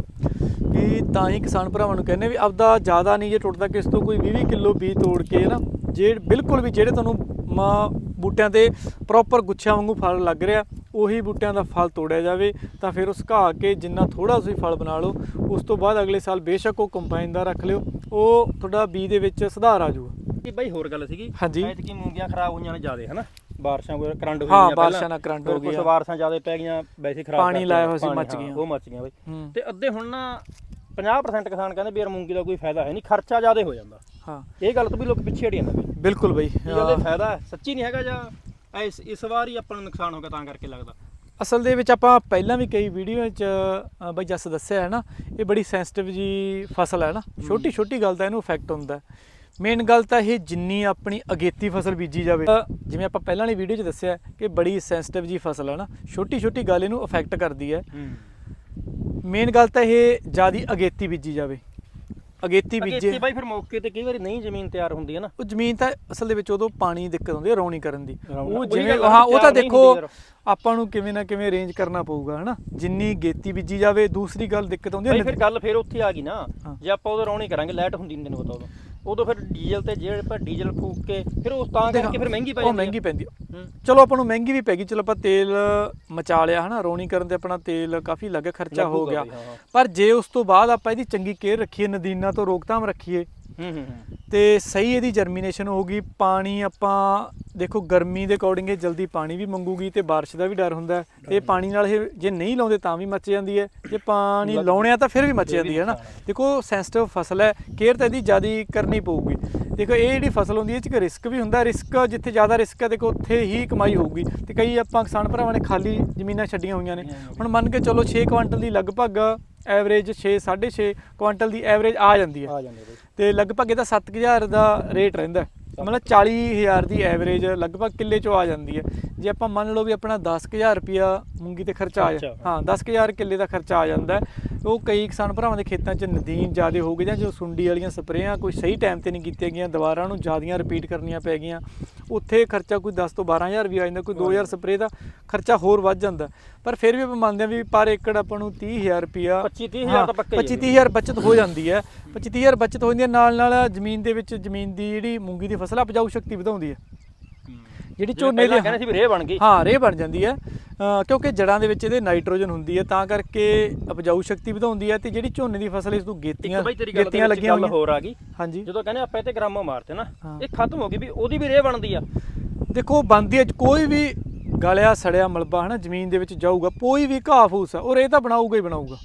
ਵੀ ਤਾਂ ਹੀ ਕਿਸਾਨ ਭਰਾਵਾਂ ਨੂੰ ਕਹਿੰਦੇ ਵੀ ਆਪਦਾ ਜ਼ਿਆਦਾ ਨਹੀਂ ਜੇ ਟੁੱਟਦਾ ਕਿਸ ਤੋਂ ਕੋਈ 20 ਕਿਲੋ ਬੀ ਤੋੜ ਕੇ ਨਾ ਜੇ ਬਿਲਕੁਲ ਵੀ ਜਿਹੜੇ ਤੁਹਾਨੂੰ ਮਾਂ ਬੂਟਿਆਂ ਤੇ ਪ੍ਰੋਪਰ ਗੁੱਛਿਆਂ ਵਾਂਗੂ ਫਲ ਲੱਗ ਰਿਹਾ ਉਹੀ ਬੂਟਿਆਂ ਦਾ ਫਲ ਤੋੜਿਆ ਜਾਵੇ ਤਾਂ ਫਿਰ ਉਹ ਸੁਕਾ ਕੇ ਜਿੰਨਾ ਥੋੜਾ ਤੁਸੀਂ ਫਲ ਬਣਾ ਲਓ ਉਸ ਤੋਂ ਬਾਅਦ ਅਗਲੇ ਸਾਲ ਬੇਸ਼ੱਕ ਉਹ ਕੰਬਾਈਨ ਦਾ ਰੱਖ ਲਿਓ ਉਹ ਤੁਹਾਡਾ ਬੀ ਦੇ ਵਿੱਚ ਸੁਧਾਰ ਆ ਜਾਊਗਾ ਇਹ ਬਾਈ ਹੋਰ ਗੱਲ ਸੀਗੀ ਹਾਂਜੀ। ਐਤਕੀ ਮੂੰਗੀਆਂ ਖਰਾਬ ਹੋਈਆਂ ਨੇ ਜ਼ਿਆਦੇ ਹਨਾ ਬਾਰਿਸ਼ਾਂ ਕੋਈ ਕਰੰਟ ਹਾਂ, ਗਈਆਂ ਬਾਰਿਸ਼ਾਂ ਪਹਿਲਾਂ। ਨਾਲ ਕਰੰਟ ਹੋ ਗਿਆ। ਬਾਰਿਸ਼ਾਂ ਜ਼ਿਆਦੇ ਪੈ ਗਈਆਂ ਵੈਸੇ ਖਰਾਬ ਪਾਣੀ। ਲਾਇਆ ਹੋਇਆ ਸੀ, ਮੱਚ ਹਾਂ, ਗਈਆਂ। ਉਹ ਮੱਚ ਗਈਆਂ ਬਾਈ ਹੂੰ ਤੇ ਅੱਧੇ ਹੁਣ ਨਾ 50% ਕਿਸਾਨ ਕਹਿੰਦੇ ਵੀ ਮੂੰਗੀ ਦਾ ਕੋਈ ਫਾਇਦਾ ਹੈ ਨਹੀਂ ਖਰਚਾ ਜ਼ਿਆਦੇ ਹੋ ਜਾਂਦਾ ਹਾਂ ਇਹ ਗੱਲ ਤੋਂ ਵੀ ਲੋਕ ਪਿੱਛੇ ਹਟ ਜਾਂਦੇ ਬਿਲਕੁਲ ਬਈ ਇਹ ਗੱਲ ਇਹ ਫਾਇਦਾ ਹੈ, ਸੱਚੀ ਨਹੀਂ ਹੈਗਾ ਜਾਂ ਇਸ ਇਸ ਵਾਰ ਹੀ ਆਪਾਂ ਨੂੰ ਨੁਕਸਾਨ ਹੋ ਗਿਆ ਤਾਂ ਕਰਕੇ ਲੱਗਦਾ। ਅਸਲ ਦੇ ਵਿੱਚ ਆਪਾਂ ਪਹਿਲਾਂ ਵੀ ਕਈ ਵੀਡੀਓ 'ਚ ਅ, ਬਈ ਜਸ ਦੱਸਿਆ ਹੈ ਨਾ ਇਹ ਬੜੀ ਸੈਂਸਿਟਿਵ ਜੀ ਫਸਲ ਹੈ ਨਾ। ਛੋਟੀ ਛੋਟੀ ਗੱਲ ਦਾ ਇਹਨੂੰ ਇਫੈਕਟ ਹੁੰਦਾ ਮੇਨ ਗੱਲ ਤਾਂ ਇਹ ਜਿੰਨੀ ਆਪਣੀ ਅਗੇਤੀ ਫਸਲ ਬੀਜੀ ਜਾਵੇ। ਤਾਂ ਜਿਵੇਂ ਆਪਾਂ ਪਹਿਲਾਂ ਵਾਲੀ ਵੀਡੀਓ 'ਚ ਦੱਸਿਆ ਕਿ ਬੜੀ ਸੈਂਸਿਟਿਵ ਜੀ ਫਸਲ ਹੈ ਨਾ ਛੋਟੀ ਛੋਟੀ ਗੱਲ ਇਹਨੂੰ ਇਫੈਕਟ ਕਰਦੀ ਹੈ। ਮੇਨ ਗੱਲ ਤਾਂ ਇਹ ਜਿਆਦੀ ਅਗੇਤੀ ਬੀਜੀ ਜਾਵੇ। ਅਗੇਤੀ ਬੀਜੇ। ਅਗੇਤੀ ਬਾਈ ਫਿਰ ਮੌਕੇ ਤੇ ਕਈ ਵਾਰੀ ਨਹੀਂ ਜ਼ਮੀਨ ਤਿਆਰ ਹੁੰਦੀ ਹੈ ਨਾ। ਉਹ ਜ਼ਮੀਨ ਤਾਂ ਅਸਲ ਦੇ ਵਿੱਚ ਉਦੋਂ ਪਾਣੀ ਦੀ ਦਿੱਕਤ ਹੁੰਦੀ ਹੈ ਰੌਣੀ ਕਰਨ ਦੀ। ਉਹ ਜਿਵੇਂ ਹਾਂ ਉਹ ਤਾਂ ਦੇਖੋ। ਆਪਾਂ ਨੂੰ ਕਿਵੇਂ ਨਾ ਕਿਵੇਂ ਅਰੇਂਜ ਕਰਨਾ ਪਊਗਾ ਹਨਾ? ਜਿੰਨੀ ਗੇਤੀ ਬੀਜੀ ਜਾਵੇ ਦੂਸਰੀ ਗੱਲ ਦਿੱਕਤ ਆਉਂਦੀ ਹੈ ਫਿਰ ਗੱਲ ਫਿਰ ਉੱਥੇ ਆ ਗਈ ਨਾ। ਜੇ ਆਪਾਂ ਉਦੋਂ ਰੌਣੀ ਕਰਾਂਗੇ ਲਾਈਟ ਹੁੰਦੀ ਨਹੀਂ ਤੈਨੂੰ ਪਤਾ ਉਦੋਂ। ਉਦੋਂ ਫਿਰ ਡੀਜ਼ਲ ਤੇ ਜਿਹੜੇ ਆਪਾਂ ਡੀਜ਼ਲ ਫੂਕ ਕੇ ਫਿਰ ਉਸ ਤਾਂ ਕਰਕੇ ਫਿਰ ਮਹਿੰਗੀ ਪੈ ਉਹ ਜਾਂਦੀ ਮਹਿੰਗੀ ਆ। ਪੈਂਦੀ। ਚਲੋ ਆਪਾਂ ਨੂੰ ਮਹਿੰਗੀ ਵੀ ਪੈ ਗਈ ਚਲੋ ਆਪਾਂ ਤੇਲ ਮਚਾ ਲਿਆ ਹਨਾ ਰੌਣੀ ਕਰਨ ਤੇ ਆਪਣਾ ਤੇਲ ਕਾਫੀ ਲੱਗ ਖਰਚਾ ਹੋ ਗਿਆ। ਪਰ ਜੇ ਉਸ ਤੋਂ ਬਾਅਦ ਆਪਾਂ ਇਹਦੀ ਚੰਗੀ ਕੇਅਰ ਰੱਖੀਏ ਨਦੀਨਾਂ ਤੋਂ ਰੋਕਥਾਮ ਰੱਖੀਏ ਹੂੰ ਤੇ ਸਹੀ ਇਹਦੀ ਜਰਮੀਨੇਸ਼ਨ ਹੋਊਗੀ ਪਾਣੀ ਆਪਾਂ ਦੇਖੋ ਗਰਮੀ ਦੇ ਅਕੋਰਡਿੰਗ ਇਹ ਜਲਦੀ ਪਾਣੀ ਵੀ ਮੰਗੂਗੀ ਤੇ ਬਾਰਿਸ਼ ਦਾ ਵੀ ਡਰ ਹੁੰਦਾ ਤੇ ਪਾਣੀ ਨਾਲ ਇਹ ਜੇ ਨਹੀਂ ਲਾਉਂਦੇ ਤਾਂ ਵੀ ਮੱਚ ਜਾਂਦੀ ਹੈ। ਜੇ ਪਾਣੀ ਲਾਉਣੇ ਆ ਤਾਂ ਫਿਰ ਵੀ ਮੱਚ ਜਾਂਦੀ ਹੈ ਨਾ। ਦੇਖੋ ਸੈਂਸਿਟਿਵ ਫਸਲ ਹੈ ਕੇਅਰ ਤਾਂ ਇਹਦੀ ਜ਼ਿਆਦਾ ਕਰਨੀ ਪਊਗੀ। ਦੇਖੋ ਇਹ ਜਿਹੜੀ ਫਸਲ ਹੁੰਦੀ ਹੈ ਇਹ ਚ ਰਿਸਕ ਵੀ ਹੁੰਦਾ ਰਿਸਕ ਜਿੱਥੇ ਜ਼ਿਆਦਾ ਰਿਸਕ ਹੈ ਦੇਖੋ ਉੱਥੇ ਹੀ ਕਮਾਈ ਹੋਊਗੀ। ਤੇ ਕਈ ਆਪਾਂ ਕਿਸਾਨ ਭਰਾਵਾਂ ਨੇ ਖਾਲੀ ਜ਼ਮੀਨਾਂ ਛੱਡੀਆਂ ਹੋਈਆਂ ਨੇ। ਹੁਣ ਮੰਨ ਕੇ ਚਲੋ 6 ਕੁਆਂਟਲ ਦੀ ਲਗਭਗ ਐਵਰੇਜ 6 6.5 ਕੁਆਂਟਲ ਦੀ ਐਵਰੇਜ ਆ ਜਾਂਦੀ ਹੈ। ਤੇ ਲਗਭਗ ਇਹਦਾ 7000 ਦਾ ਰੇਟ ਰਹਿੰਦਾ। ਮਤਲਬ 40000 ਦੀ ਐਵਰੇਜ ਲਗਭਗ ਕਿੱਲੇ ਚੋਂ ਆ ਜਾਂਦੀ ਹੈ ਜੇ ਆਪਾਂ ਮੰਨ ਲਓ ਵੀ ਆਪਣਾ 10000 ਰੁਪਿਆ ਮੂੰਗੀ ਤੇ ਖਰਚਾ ਆ ਜਾ ਖਰਚਾ। ਹਾਂ 10000 ਕਿੱਲੇ ਦਾ ਖਰਚਾ ਆ ਜਾਂਦਾ। ਉਹ ਕਈ ਕਿਸਾਨ ਭਰਾਵਾਂ ਦੇ ਖੇਤਾਂ 'ਚ ਨਦੀਨ ਜ਼ਿਆਦੇ ਹੋ ਗਏ ਜਾਂ ਜੋ ਸੁੰਡੀ ਵਾਲੀਆਂ ਸਪਰੇਆਂ ਕੋਈ ਸਹੀ ਟਾਈਮ ਤੇ ਨਹੀਂ ਕੀਤੀਆਂ ਗਈਆਂ ਦੁਬਾਰਾ ਉਹਨੂੰ ਜ਼ਿਆਦੀਆਂ ਰਿਪੀਟ ਕਰਨੀਆਂ ਪੈ ਗਈਆਂ ਉੱਥੇ ਖਰਚਾ ਕੋਈ 10 ਤੋਂ 12000 ਵੀ ਆ ਜਾਂਦਾ ਕੋਈ 2000 ਸਪਰੇਅ ਦਾ ਖਰਚਾ ਹੋਰ ਵੱਧ ਜਾਂਦਾ। ਪਰ ਫਿਰ ਵੀ ਆਪਾਂ ਮੰਨਦੇ ਹਾਂ ਵੀ ਪਰ ਏਕੜ ਆਪਾਂ ਨੂੰ 30000 ਰੁਪਿਆ 25 30000 ਤਾਂ ਪੱਕਾ ਹੀ ਹੈ 25 30000 ਬਚਤ ਹੋ ਜਾਂਦੀ ਹੈ। 25 30000 ਬਚਤ ਹੋ ਜਾਂਦੀ ਹੈ ਨਾਲ ਨਾਲ ਜ਼ਮੀਨ ਦੇ ਵਿੱਚ ਜ਼ਮੀਨ ਦੀ ਜਿਹੜੀ ਮੂੰਗੀ ਦੀ ਫਸਲ ਆ ਉਪਜਾਊ ਸ਼ਕਤੀ ਵਧਾਉਂਦੀ ਹੈ। ਜਿਹੜੀ ਝੋਨੇ ਦੇ ਕਹਿੰਦੇ ਸੀ ਵੀ ਰੇਹ ਬਣ ਗਈ। ਹਾਂ ਰੇ ਬਣ ਜਾਂਦੀ ਹੈ। ਕਿਉਂਕਿ ਜੜਾਂ ਦੇ ਵਿੱਚ ਇਹਦੇ ਨਾਈਟ੍ਰੋਜਨ ਹੁੰਦੀ ਹੈ ਤਾਂ ਕਰਕੇ ਉਪਜਾਊ ਸ਼ਕਤੀ ਵਧਾਉਂਦੀ ਹੈ ਤੇ ਜਿਹੜੀ ਝੋਨੇ ਦੀ ਫਸਲ ਇਸ ਇੱਕ ਗੇਤੀਆਂ ਗੇਤੀਆਂ ਲੱਗੀਆਂ ਹੋਈਆਂ। ਹੋਰ ਆ ਗਈ। ਹਾਂਜੀ। ਜਦੋਂ ਕਹਿੰਦੇ ਆਪਾਂ ਤੇ ਗ੍ਰਾਮੋ ਮਾਰਤੇ ਨਾ। ਇਹ ਖਤਮ ਹੋ ਗਈ ਵੀ ਉਹਦੀ ਵੀ ਰੇਹ ਬਣਦੀ ਆ। ਦੇਖੋ ਬੰਦੀ ਹੈ ਕੋਈ ਵੀ ਗਲਿਆ ਸੜਿਆ ਮਲਬਾ ਹਨਾ ਜ਼ਮੀਨ ਦੇ ਵਿੱਚ ਜਾਊਗਾ ਕੋਈ ਵੀ ਘਾਹ ਫੂਸ ਆ ਉਹ ਇਹ ਤਾਂ ਬਣਾਊਗਾ ਹੀ ਬਣਾਊਗਾ।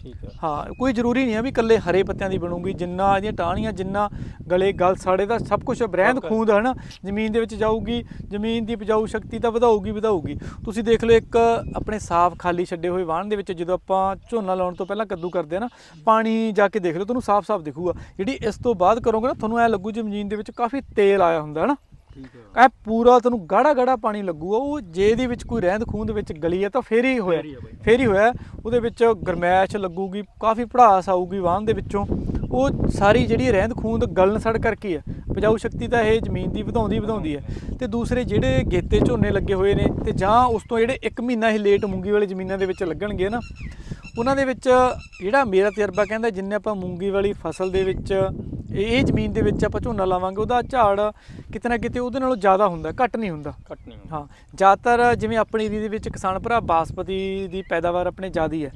ਠੀਕ ਆ। ਹਾਂ ਕੋਈ ਜ਼ਰੂਰੀ ਨਹੀਂ ਹੈ ਵੀ ਇਕੱਲੇ ਹਰੇ ਪੱਤਿਆਂ ਦੀ ਬਣੂਗੀ ਜਿੰਨਾ ਇਹਦੀਆਂ ਟਾਹਣੀਆਂ ਜਿੰਨਾ ਗਲੇ ਗਲ ਸਾੜੇ ਦਾ ਸਭ ਕੁਝ ਬਰਹਿੰਦ। ਖੂੰਦ ਹੈ ਨਾ ਜ਼ਮੀਨ ਦੇ ਵਿੱਚ ਜਾਊਗੀ ਜ਼ਮੀਨ ਦੀ ਉਪਜਾਊ ਸ਼ਕਤੀ ਤਾਂ ਵਧਾਊਗੀ ਵਧਾਊਗੀ। ਤੁਸੀਂ ਦੇਖ ਲਓ ਇੱਕ ਆਪਣੇ ਸਾਫ਼ ਖਾਲੀ ਛੱਡੇ ਹੋਏ ਵਾਹਣ ਦੇ ਵਿੱਚ ਜਦੋਂ ਆਪਾਂ ਝੋਨਾ ਲਾਉਣ ਤੋਂ ਪਹਿਲਾਂ ਕੱਦੂ ਕਰਦੇ ਆ ਨਾ ਪਾਣੀ ਜਾ ਕੇ ਦੇਖ ਲਓ ਤੁਹਾਨੂੰ ਸਾਫ਼-ਸਾਫ਼ ਦਿਖੂਗਾ। ਜਿਹੜੀ ਇਸ ਤੋਂ ਬਾਅਦ ਕਰੋਗੇ ਨਾ ਤੁਹਾਨੂੰ ਐ ਲੱਗੂ ਜ਼ਮੀਨ ਦੇ ਵਿੱਚ ਕਾਫੀ ਤੇਲ ਆਇਆ ਹੁੰਦਾ ਹੈ ਨਾ ਠੀਕ ਆ ਐ ਪੂਰਾ ਤੁਹਾਨੂੰ ਗਾੜਾ ਗਾੜਾ ਪਾਣੀ ਲੱਗੂਗਾ ਉਹ ਜੇ ਇਹਦੇ ਵਿੱਚ ਕੋਈ ਰਹਿੰਦ ਖੂੰਦ ਵਿੱਚ ਗਲੀ ਹੈ ਤਾਂ ਫੇਰ ਹੀ ਹੋਇਆ। ਫੇਰ ਹੀ ਹੀ ਹੋਇਆ। ਉਹਦੇ ਵਿੱਚ ਗਰਮੈਸ਼ ਲੱਗੂਗੀ ਕਾਫੀ ਭੜਾਸ ਆਊਗੀ ਵਾਹਨ ਦੇ ਵਿੱਚੋਂ। ਉਹ ਸਾਰੀ ਜਿਹੜੀ ਰਹਿੰਦ ਖੂੰਦ ਗਲਣ ਸੜ ਕਰਕੇ ਹੈ। ਉਪਜਾਊ ਸ਼ਕਤੀ ਤਾਂ ਇਹ ਜ਼ਮੀਨ ਦੀ ਵਧਾਉਂਦੀ ਵਧਾਉਂਦੀ ਹੈ। ਤੇ ਦੂਸਰੇ ਜਿਹੜੇ ਗੇਤੇ ਝੋਨੇ ਲੱਗੇ ਹੋਏ ਨੇ ਤੇ ਜਾਂ ਉਸ ਤੋਂ ਜਿਹੜੇ 1 ਮਹੀਨਾ ਇਹ ਲੇਟ ਮੂੰਗੀ ਵਾਲੀ ਜ਼ਮੀਨਾਂ ਦੇ ਵਿੱਚ ਲੱਗਣਗੇ ਨਾ ਉਹਨਾਂ ਦੇ ਵਿੱਚ ਜਿਹੜਾ ਮੇਰਾ ਤਜਰਬਾ ਕਹਿੰਦਾ ਜਿੰਨੇ ਆਪਾਂ ਮੂੰਗੀ ਵਾਲੀ ਫਸਲ ਦੇ ਵਿੱਚ ਇਹ ਜ਼ਮੀਨ ਦੇ ਵਿੱਚ ਆਪਾਂ ਝੋਨਾ ਲਾਵਾਂਗੇ ਉਹਦਾ ਝਾੜ ਕਿਤੇ ਨਾ ਕਿਤੇ ਉਹਦੇ ਨਾਲੋਂ ਜ਼ਿਆਦਾ ਹੁੰਦਾ ਘੱਟ ਨਹੀਂ ਹੁੰਦਾ। ਘੱਟ ਨਹੀਂ ਹਾਂ ਜ਼ਿਆਦਾਤਰ ਜਿਵੇਂ ਆਪਣੀ ਏਰੀਆ ਦੇ ਵਿੱਚ ਕਿਸਾਨ ਭਰਾ ਬਾਸਪਤੀ ਦੀ ਪੈਦਾਵਾਰ ਆਪਣੇ ਜ਼ਿਆਦੀ ਹੈ।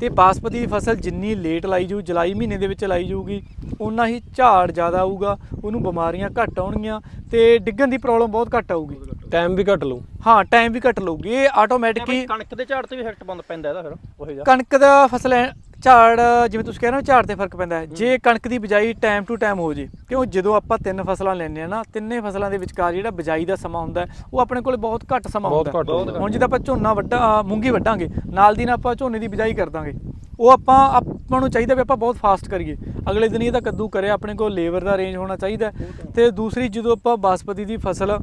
ਤੇ ਬਾਸਪਤੀ ਦੀ ਫਸਲ ਜਿੰਨੀ ਲੇਟ ਲਾਈ ਜਾਊ ਜੁਲਾਈ ਮਹੀਨੇ ਦੇ ਵਿੱਚ ਲਾਈ ਜਾਊਗੀ ਉਨਾ ਹੀ ਝਾੜ ਜ਼ਿਆਦਾ ਆਊਗਾ ਉਹਨੂੰ ਬਿਮਾਰੀਆਂ ਘੱਟ ਆਉਣਗੀਆਂ ਤੇ ਡਿੱਗਣ ਦੀ ਪ੍ਰੋਬਲਮ ਬਹੁਤ ਘੱਟ ਆਊਗੀ। ਟਾਈਮ ਵੀ ਘੱਟ ਲਊ। ਹਾਂ ਟਾਈਮ ਵੀ ਘੱਟ ਲਊਗੀ। ਇਹ ਆਟੋਮੈਟਿਕ ਹੀ ਕਣਕ ਦੇ ਝਾੜ ਤੇ ਵੀ ਇਫੈਕਟ ਬੰਦ ਪੈਂਦਾ ਇਹਦਾ ਫਿਰ ਉਹੇ ਜਿਹਾ। ਕਣਕ ਦਾ ਫਸਲ ਹੈ ਝਾੜ ਜਿਵੇਂ ਤੁਸੀਂ ਕਹਿ ਰਹੇ ਹੋ ਝਾੜ ਤੇ ਫ਼ਰਕ ਪੈਂਦਾ ਹੈ। ਜੇ ਕਣਕ ਦੀ ਬਿਜਾਈ ਟਾਈਮ ਟੂ ਟਾਈਮ ਹੋ ਜੇ ਕਿਉਂ ਜਦੋਂ ਆਪਾਂ ਤਿੰਨ ਫਸਲਾਂ ਲੈਂਦੇ ਆ ਨਾ ਤਿੰਨੇ ਫਸਲਾਂ ਦੇ ਵਿਚਕਾਰ ਜਿਹੜਾ ਬਿਜਾਈ ਦਾ ਸਮਾਂ ਹੁੰਦਾ ਉਹ ਆਪਣੇ ਕੋਲੇ ਬਹੁਤ ਘੱਟ ਸਮਾਂ ਬਹੁਤ ਹੁੰਦਾ ਹੈ। ਘੱਟ ਹੁੰਦਾ। ਹੁਣ ਜਿੱਦਾਂ ਆਪਾਂ ਝੋਨਾ ਵੱਡਾ ਮੂੰਗੀ ਵੱਢਾਂਗੇ ਨਾਲ ਦੀ ਨਾਲ ਆਪਾਂ ਝੋਨੇ ਦੀ ਬਿਜਾਈ ਕਰ ਦਾਂਗੇ। ਉਹ ਆਪਾਂ ਆਪਾਂ ਨੂੰ ਚਾਹੀਦਾ ਵੀ ਆਪਾਂ ਬਹੁਤ ਫਾਸਟ ਕਰੀਏ। ਅਗਲੇ ਦਿਨ ਹੀ ਇਹਦਾ ਕੱਦੂ ਕਰਿਆ ਆਪਣੇ ਕੋਲ ਲੇਬਰ ਦਾ ਰੇਂਜ ਹੋਣਾ ਚਾਹੀਦਾ ਹੈ। ਤੇ ਦੂਸਰੀ ਜਦੋਂ ਆਪਾਂ ਬਾਸਪਤੀ ਦੀ ਫਸਲ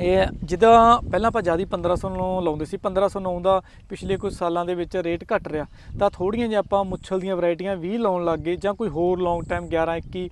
ਇਹ ਜਿੱਦਾਂ ਪਹਿਲਾਂ ਆਪਾਂ ਜ਼ਿਆਦਾ 1500 ਨੂੰ ਲਾਉਂਦੇ ਸੀ 1509 ਦਾ ਪਿਛਲੇ ਕੁਝ ਸਾਲਾਂ ਦੇ ਵਿੱਚ ਰੇਟ ਘਟ ਰਿਹਾ। ਤਾਂ ਥੋੜੀਆਂ ਜਿਹਾ ਆਪਾਂ ਮੁੱਛਲ ਦੀਆਂ ਵੈਰਾਈਟੀਆਂ 20 ਲਾਉਣ ਲੱਗ ਗਏ ਜਾਂ ਕੋਈ ਹੋਰ ਲੌਂਗ ਟਾਈਮ 11 21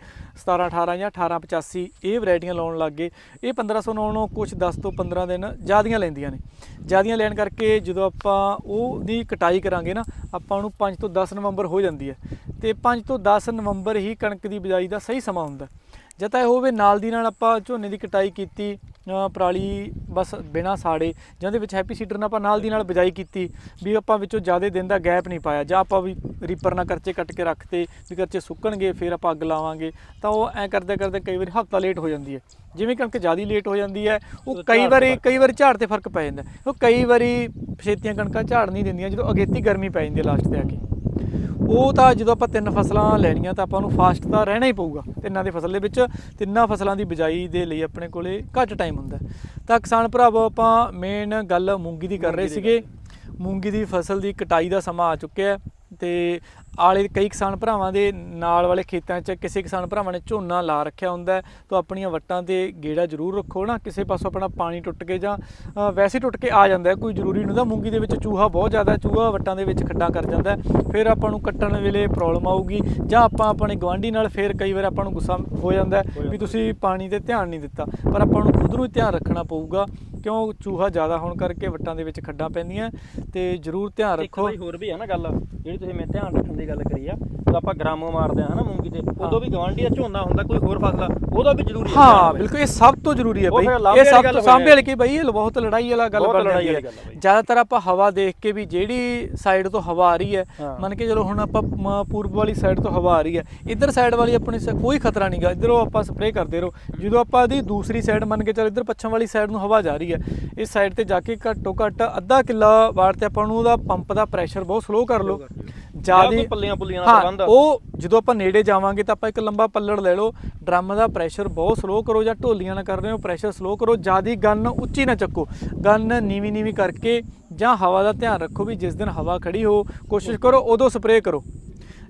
17 18 ਜਾਂ 18 85 ਇਹ ਵੈਰਾਈਟੀਆਂ ਲਾਉਣ ਲੱਗ ਗਏ। ਇਹ 1509 ਨੂੰ ਕੁਝ 10 ਤੋਂ 15 ਦਿਨ ਜ਼ਿਆਦੀਆਂ ਲੈਂਦੀਆਂ ਨੇ। ਜ਼ਿਆਦੀਆਂ ਲੈਣ ਕਰਕੇ ਜਦੋਂ ਆਪਾਂ ਉਹ ਦੀ ਕਟਾਈ ਕਰਾਂਗੇ ਨਾ, ਆਪਾਂ ਨੂੰ 5 ਤੋਂ 10 ਨਵੰਬਰ ਹੋ ਜਾਂਦੀ ਹੈ। ਤੇ 5 ਤੋਂ 10 ਨਵੰਬਰ ਹੀ ਕਣਕ ਦੀ ਬਿਜਾਈ ਦਾ ਸਹੀ ਸਮਾਂ ਹੁੰਦਾ ਜਦ ਜਾਂ ਤਾਂ ਇਹ ਹੋਵੇ ਨਾਲ ਦੀ ਨਾਲ ਆਪਾਂ ਝੋਨੇ ਦੀ ਕਟਾਈ ਕੀਤੀ ਪਰਾਲੀ ਬਸ ਬਿਨਾ ਸਾੜੇ ਜਾਂ ਉਹਦੇ ਵਿੱਚ ਹੈਪੀ ਸੀਡਰ ਨਾਲ ਆਪਾਂ ਨਾਲ ਦੀ ਨਾਲ ਬਿਜਾਈ ਕੀਤੀ ਵੀ ਆਪਾਂ ਵਿੱਚੋਂ ਜ਼ਿਆਦਾ ਦਿਨ ਦਾ ਗੈਪ ਨਹੀਂ ਪਾਇਆ। ਜਾਂ ਆਪਾਂ ਵੀ ਰੀਪਰ ਨਾਲ ਕਰਚੇ ਕੱਟ ਕੇ ਰੱਖਤੇ ਵੀ ਕਰਚੇ ਸੁੱਕਣਗੇ ਫਿਰ ਆਪਾਂ ਅੱਗ ਲਾਵਾਂਗੇ ਤਾਂ ਉਹ ਐ ਕਰਦੇ ਕਰਦੇ ਕਈ ਵਾਰੀ ਹਫਤਾ ਲੇਟ ਹੋ ਜਾਂਦੀ ਹੈ। ਜਿਵੇਂ ਕਣਕ ਜ਼ਿਆਦਾ ਲੇਟ ਹੋ ਜਾਂਦੀ ਹੈ ਉਹ ਕਈ ਵਾਰੀ ਕਈ ਵਾਰੀ ਝਾੜ ਤੇ ਫ਼ਰਕ ਪੈ ਜਾਂਦਾ। ਉਹ ਕਈ ਵਾਰੀ ਛੇਤੀਆਂ ਕਣਕਾਂ ਝਾੜ ਨਹੀਂ ਦਿੰਦੀਆਂ ਜਦੋਂ ਅਗੇਤੀ ਗਰਮੀ ਪੈ ਜਾਂਦੀ ਹੈ ਲਾਸਟ ਤੇ ਆ ਕੇ। ਉਹ ਤਾਂ ਜਦੋਂ ਆਪਾਂ ਤਿੰਨ ਫਸਲਾਂ ਲੈਣੀਆਂ ਤਾਂ ਆਪਾਂ ਨੂੰ ਫਾਸਟ ਤਾਂ ਰਹਿਣਾ ਹੀ ਪਊਗਾ ਤਿੰਨਾਂ ਦੀ ਫਸਲ ਦੇ ਵਿੱਚ। ਤਿੰਨਾਂ ਫਸਲਾਂ ਦੀ ਬਿਜਾਈ ਦੇ ਲਈ ਆਪਣੇ ਕੋਲੇ ਘੱਟ ਟਾਈਮ ਹੁੰਦਾ। ਤਾਂ ਕਿਸਾਨ ਭਰਾਵੋ ਆਪਾਂ ਮੇਨ ਗੱਲ ਮੂੰਗੀ ਦੀ ਕਰ ਰਹੇ ਸੀਗੇ। ਮੂੰਗੀ ਦੀ ਫਸਲ ਦੀ ਕਟਾਈ ਦਾ ਸਮਾਂ ਆ ਚੁੱਕਿਆ ਹੈ ਤੇ ਆਲੇ ਕਈ ਕਿਸਾਨ ਭਰਾਵਾਂ ਦੇ ਨਾਲ ਵਾਲੇ ਖੇਤਾਂ 'ਚ ਕਿਸੇ ਕਿਸਾਨ ਭਰਾਵਾਂ ਨੇ ਝੋਨਾ ਲਾ ਰੱਖਿਆ ਹੁੰਦਾ ਤਾਂ ਆਪਣੀਆਂ ਵੱਟਾਂ ਤੇ ਗੇੜਾ ਜ਼ਰੂਰ ਰੱਖੋ ਨਾ ਕਿਸੇ ਪਾਸੋਂ ਆਪਣਾ ਪਾਣੀ ਟੁੱਟ ਕੇ ਜਾਂ ਵੈਸੇ ਟੁੱਟ ਕੇ ਆ ਜਾਂਦਾ ਕੋਈ ਜ਼ਰੂਰੀ ਨਹੀਂ ਹੁੰਦਾ ਮੂੰਗੀ ਦੇ ਵਿੱਚ ਚੂਹਾ ਬਹੁਤ ਜ਼ਿਆਦਾ ਚੂਹਾ ਵੱਟਾਂ ਦੇ ਵਿੱਚ ਖੱਡਾਂ ਕਰ ਜਾਂਦਾ ਫਿਰ ਆਪਾਂ ਨੂੰ ਕੱਟਣ ਵੇਲੇ ਪ੍ਰੋਬਲਮ ਆਊਗੀ ਜਾਂ ਆਪਾਂ ਆਪਣੇ ਗਵਾਂਢੀ ਨਾਲ ਫਿਰ ਕਈ ਵਾਰ ਆਪਾਂ ਨੂੰ ਗੁੱਸਾ ਹੋ ਜਾਂਦਾ ਵੀ ਤੁਸੀਂ ਪਾਣੀ ਤੇ ਧਿਆਨ ਨਹੀਂ ਦਿੱਤਾ ਪਰ ਆਪਾਂ ਨੂੰ ਖੁਦ ਨੂੰ ਹੀ ਧਿਆਨ ਰੱਖਣਾ ਪਊਗਾ ਕਿਉਂ ਚੂਹਾ ਜ਼ਿਆਦਾ ਹੋਣ ਕਰਕੇ ਵੱਟਾਂ ਦੇ ਵਿੱਚ ਖੱਡਾਂ ਪੈਂਦੀਆਂ? ਤੇ ਜ਼ਰੂਰ ਧਿਆਨ ਇੱਕ ਰੱਖੋ। ਵਾਰੀ ਹੋਰ ਵੀ ਹੈ ਨਾ ਗੱਲ ਜਿਹੜੀ ਤੁਸੀਂ ਮੈਂ ਧਿਆਨ ਰੱਖਣ ਦੀ ਗੱਲ ਕਰੀ ਆ ਜਦੋਂ ਆਪਾਂ ਗ੍ਰਾਮੋ ਮਾਰਦੇ ਆ ਹਨਾ ਮੂੰਗੀ ਤੇ ਉਦੋਂ ਵੀ ਗਵਾਂਢੀ ਦਾ ਝੋਨਾ ਹੁੰਦਾ ਕੋਈ ਹੋਰ ਫਸਲ ਉਹਦਾ ਵੀ ਜ਼ਰੂਰੀ ਹੈ ਹਾਂ। ਬਿਲਕੁਲ ਇਹ ਸਭ ਤੋਂ ਜ਼ਰੂਰੀ ਹੈ ਬਈ। ਇਹ ਸਭ ਤੋਂ ਸਾਂਭੇ ਵਾਲੀ ਕੀ ਬਈ? ਇਹ ਬਹੁਤ ਲੜਾਈ ਵਾਲਾ ਗੱਲ ਬਣ ਵਾਲੀ ਹੈ। ਜ਼ਿਆਦਾਤਰ ਆਪਾਂ ਹਵਾ ਦੇਖ ਕੇ ਵੀ ਜਿਹੜੀ ਸਾਈਡ ਤੋਂ ਹਵਾ ਆ ਰਹੀ ਹੈ। ਮੰਨ ਕੇ ਚਲੋ ਹੁਣ ਆਪਾਂ ਪੂਰਬ ਵਾਲੀ ਸਾਈਡ ਤੋਂ ਹਵਾ ਆ ਰਹੀ ਹੈ ਇੱਧਰ ਸਾਈਡ ਵਾਲੀ ਆਪਣੀ ਕੋਈ ਖਤਰਾ ਨਹੀਂਗਾ ਇੱਧਰੋਂ ਆਪਾਂ ਸਪਰੇਅ ਕਰਦੇ ਰਹੋ। ਜਦੋਂ ਆਪਾਂ ਇਹਦੀ ਦੂਸਰੀ ਸਾਈਡ ਮੰਨ ਕੇ ਚਲ ਇੱਧਰ ਪੱਛਮ ਵਾਲੀ ਸਾਈਡ ਨੂੰ ਹਵਾ ਜਾ ਰਹੀ ਹੈ ਇਸ ਸਾਈਡ ਤੇ ਜਾ ਕੇ ਘੱਟੋ ਘੱਟ ਅੱਧਾ ਕਿੱਲਾ ਵਾਰ ਤੇ ਆਪਾਂ ਨੂੰ ਉਹਦਾ ਪੰਪ ਦਾ ਪ੍ਰੈਸ਼ਰ ਬਹੁਤ ਸਲੋ ਕਰ ਲਓ। ਜਿਆਦੀ ਪੱਲੀਆਂ ਪੁੱਲੀਆਂ ਦਾ ਹਾਂ ਪ੍ਰਬੰਧ ਉਹ ਜਦੋਂ ਆਪਾਂ ਨੇੜੇ ਜਾਵਾਂਗੇ ਤਾਂ ਆਪਾਂ ਇੱਕ ਲੰਬਾ ਪੱਲੜ ਲੈ ਲਓ। ਡਰਮ ਦਾ ਪ੍ਰੈਸ਼ਰ ਬਹੁਤ ਸਲੋ ਕਰੋ ਜਾਂ ਢੋਲੀਆਂ ਨਾਲ ਕਰ ਰਹੇ ਹੋ ਪ੍ਰੈਸ਼ਰ ਸਲੋ ਕਰੋ। ਜਿਆਦੀ ਗਨ ਉੱਚੀ ਨਾ ਚੱਕੋ। ਗਨ ਨੀਵੀਂ ਨੀਵੀਂ ਕਰਕੇ ਜਾਂ ਹਵਾ ਦਾ ਧਿਆਨ ਰੱਖੋ ਵੀ ਜਿਸ ਦਿਨ ਹਵਾ ਖੜੀ ਹੋ ਕੋਸ਼ਿਸ਼ ਕਰੋ ਉਦੋਂ ਸਪਰੇਅ ਕਰੋ।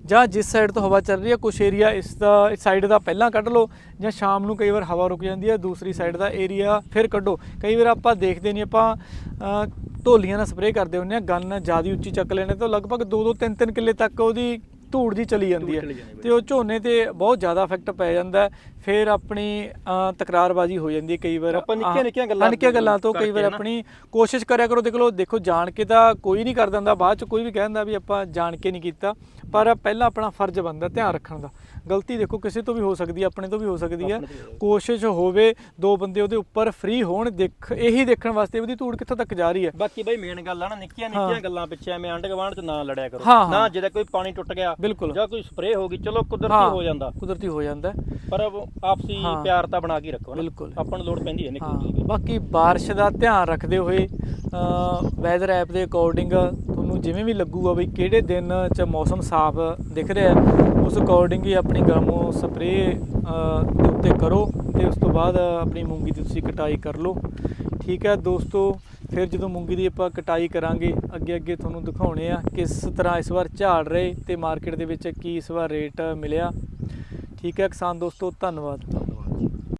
ਜਾਂ ਜਿਸ ਸਾਈਡ ਤੋਂ ਹਵਾ ਚੱਲ ਰਹੀ ਹੈ ਕੁਛ ਏਰੀਆ ਇਸ ਦਾ ਇਸ ਸਾਈਡ ਦਾ ਪਹਿਲਾਂ ਕੱਢ ਲਓ ਜਾਂ ਸ਼ਾਮ ਨੂੰ ਕਈ ਵਾਰ ਹਵਾ ਰੁਕ ਜਾਂਦੀ ਹੈ ਦੂਸਰੀ ਸਾਈਡ ਦਾ ਏਰੀਆ ਫਿਰ ਕੱਢੋ। ਕਈ ਵਾਰ ਆਪਾਂ ਦੇਖਦੇ ਨਹੀਂ ਆਪਾਂ ਅ, ਢੋਲੀਆਂ ਨਾਲ ਸਪਰੇਅ ਕਰਦੇ ਹੁੰਦੇ ਆ ਗੰਨ ਜ਼ਿਆਦਾ ਉੱਚੀ ਚੱਕ ਲੈਣੇ ਤਾਂ ਲਗਭਗ 2-2 3-3 ਕਿੱਲੇ ਤੱਕ ਉਹਦੀ ਧੂੜ ਜੀ ਚਲੀ ਜਾਂਦੀ ਹੈ। ਤੇ ਉਹ ਝੋਨੇ ਤੇ ਬਹੁਤ ਜ਼ਿਆਦਾ ਇਫੈਕਟ ਪੈ ਜਾਂਦਾ। ਫਿਰ ਆਪਣੀ ਤਕਰਾਰਬਾਜ਼ੀ ਹੋ ਜਾਂਦੀ ਹੈ ਕਈ ਵਾਰ। ਆਪਾਂ ਨਿੱਕੀਆਂ- ਨਿੱਕੀਆਂ ਗੱਲਾਂ ਨਿੱਕੀਆਂ ਗੱਲਾਂ ਤੋਂ ਕਈ ਵਾਰ। ਆਪਣੀ ਕੋਸ਼ਿਸ਼ ਕਰਿਆ ਕਰੋ। ਦੇਖ ਲਓ ਦੇਖੋ ਜਾਣ ਕੇ ਤਾਂ ਕੋਈ ਨਹੀਂ ਕਰ ਦਿੰਦਾ। ਬਾਅਦ ਚ ਕੋਈ ਵੀ ਕਹਿੰਦਾ ਵੀ ਆਪਾਂ ਜਾਣ ਕੇ ਨਹੀਂ ਕੀਤਾ। ਪਰ ਪਹਿਲਾਂ ਆਪਣਾ ਫਰਜ਼ ਬਣਦਾ ਧਿਆਨ ਰੱਖਣ ਦਾ। ਗਲਤੀ ਦੇਖੋ ਕਿਸੇ ਤੋਂ ਵੀ ਹੋ ਸਕਦੀ ਹੈ ਆਪਣੇ ਤੋਂ ਵੀ ਹੋ ਸਕਦੀ ਹੈ ਤੋਂ। ਕੋਸ਼ਿਸ਼ ਹੋਵੇ ਦੋ ਬੰਦੇ ਉਹਦੇ ਉੱਪਰ ਫ੍ਰੀ ਹੋਣ ਦੇਖ ਇਹੀ ਦੇਖਣ ਵਾਸਤੇ ਉਹਦੀ ਧੂੜ ਕਿੱਥੋਂ ਤੱਕ ਜਾ ਰਹੀ ਹੈ ਬਾਕੀ ਬਈ ਮੇਨ ਗੱਲ ਆ ਨਾ ਨਿੱਕੀਆਂ। ਨਿੱਕੀਆਂ ਗੱਲਾਂ ਪਿੱਛੇ ਐਵੇਂ ਆਂਢ ਗੁਆਂਢ ਚ ਨਾ ਲੜਿਆ ਕਰੋ। ਨਾ ਜਿਹਦਾ ਕੋਈ ਪਾਣੀ ਟੁੱਟ ਗਿਆ ਬਿਲਕੁਲ ਜਾਂ ਕੋਈ ਸਪਰੇਅ ਹੋ ਗਈ ਚਲੋ ਕੁਦਰਤੀ ਹਾਂ, ਜਾਂਦਾ ਕੁਦਰਤੀ ਹੋ ਜਾਂਦਾ। ਪਰ ਆਪਸੀ ਹਾਂ। ਪਿਆਰਤਾ ਬਣਾ ਕੇ ਰੱਖੋ ਨਾ ਬਿਲਕੁਲ। ਆਪਾਂ ਨੂੰ ਲੋੜ ਪੈਂਦੀ ਹੈ ਨਿੱਕੀ ਬਾਕੀ ਬਾਰਿਸ਼ ਦਾ ਧਿਆਨ ਰੱਖਦੇ ਹੋਏ ਵੈਦਰ ਐਪ ਦੇ ਅਕੋਰਡਿੰਗ ਤੁਹਾਨੂੰ ਜਿਵੇਂ ਵੀ ਲੱਗੂਗਾ ਵੀ ਕਿਹੜੇ ਦਿਨ ਚ ਮੌਸਮ ਸਾਫ਼ ਦਿਖ ਰਿਹਾ ਉਸ ਅਕੋਰਡਿੰਗ ਹੀ ਆਪਣੀ ਗਰਮੋ ਸਪਰੇਅ ਦੇ ਉੱਤੇ ਕਰੋ ਤੇ ਉਸ ਤੋਂ ਬਾਅਦ ਆਪਣੀ ਮੂੰਗੀ ਦੀ ਤੁਸੀਂ ਕਟਾਈ ਕਰ ਲਓ। ਠੀਕ ਹੈ ਦੋਸਤੋ, ਫਿਰ ਜਦੋਂ ਮੂੰਗੀ ਦੀ ਆਪਾਂ ਕਟਾਈ ਕਰਾਂਗੇ ਅੱਗੇ ਅੱਗੇ ਤੁਹਾਨੂੰ ਦਿਖਾਉਣੇ ਆ ਕਿਸ ਤਰ੍ਹਾਂ ਇਸ ਵਾਰ ਝਾੜ ਰਹੇ ਤੇ ਮਾਰਕੀਟ ਦੇ ਵਿੱਚ ਕੀ ਇਸ ਵਾਰ ਰੇਟ ਮਿਲਿਆ। ਠੀਕ ਹੈ ਕਿਸਾਨ ਦੋਸਤੋ, ਧੰਨਵਾਦ।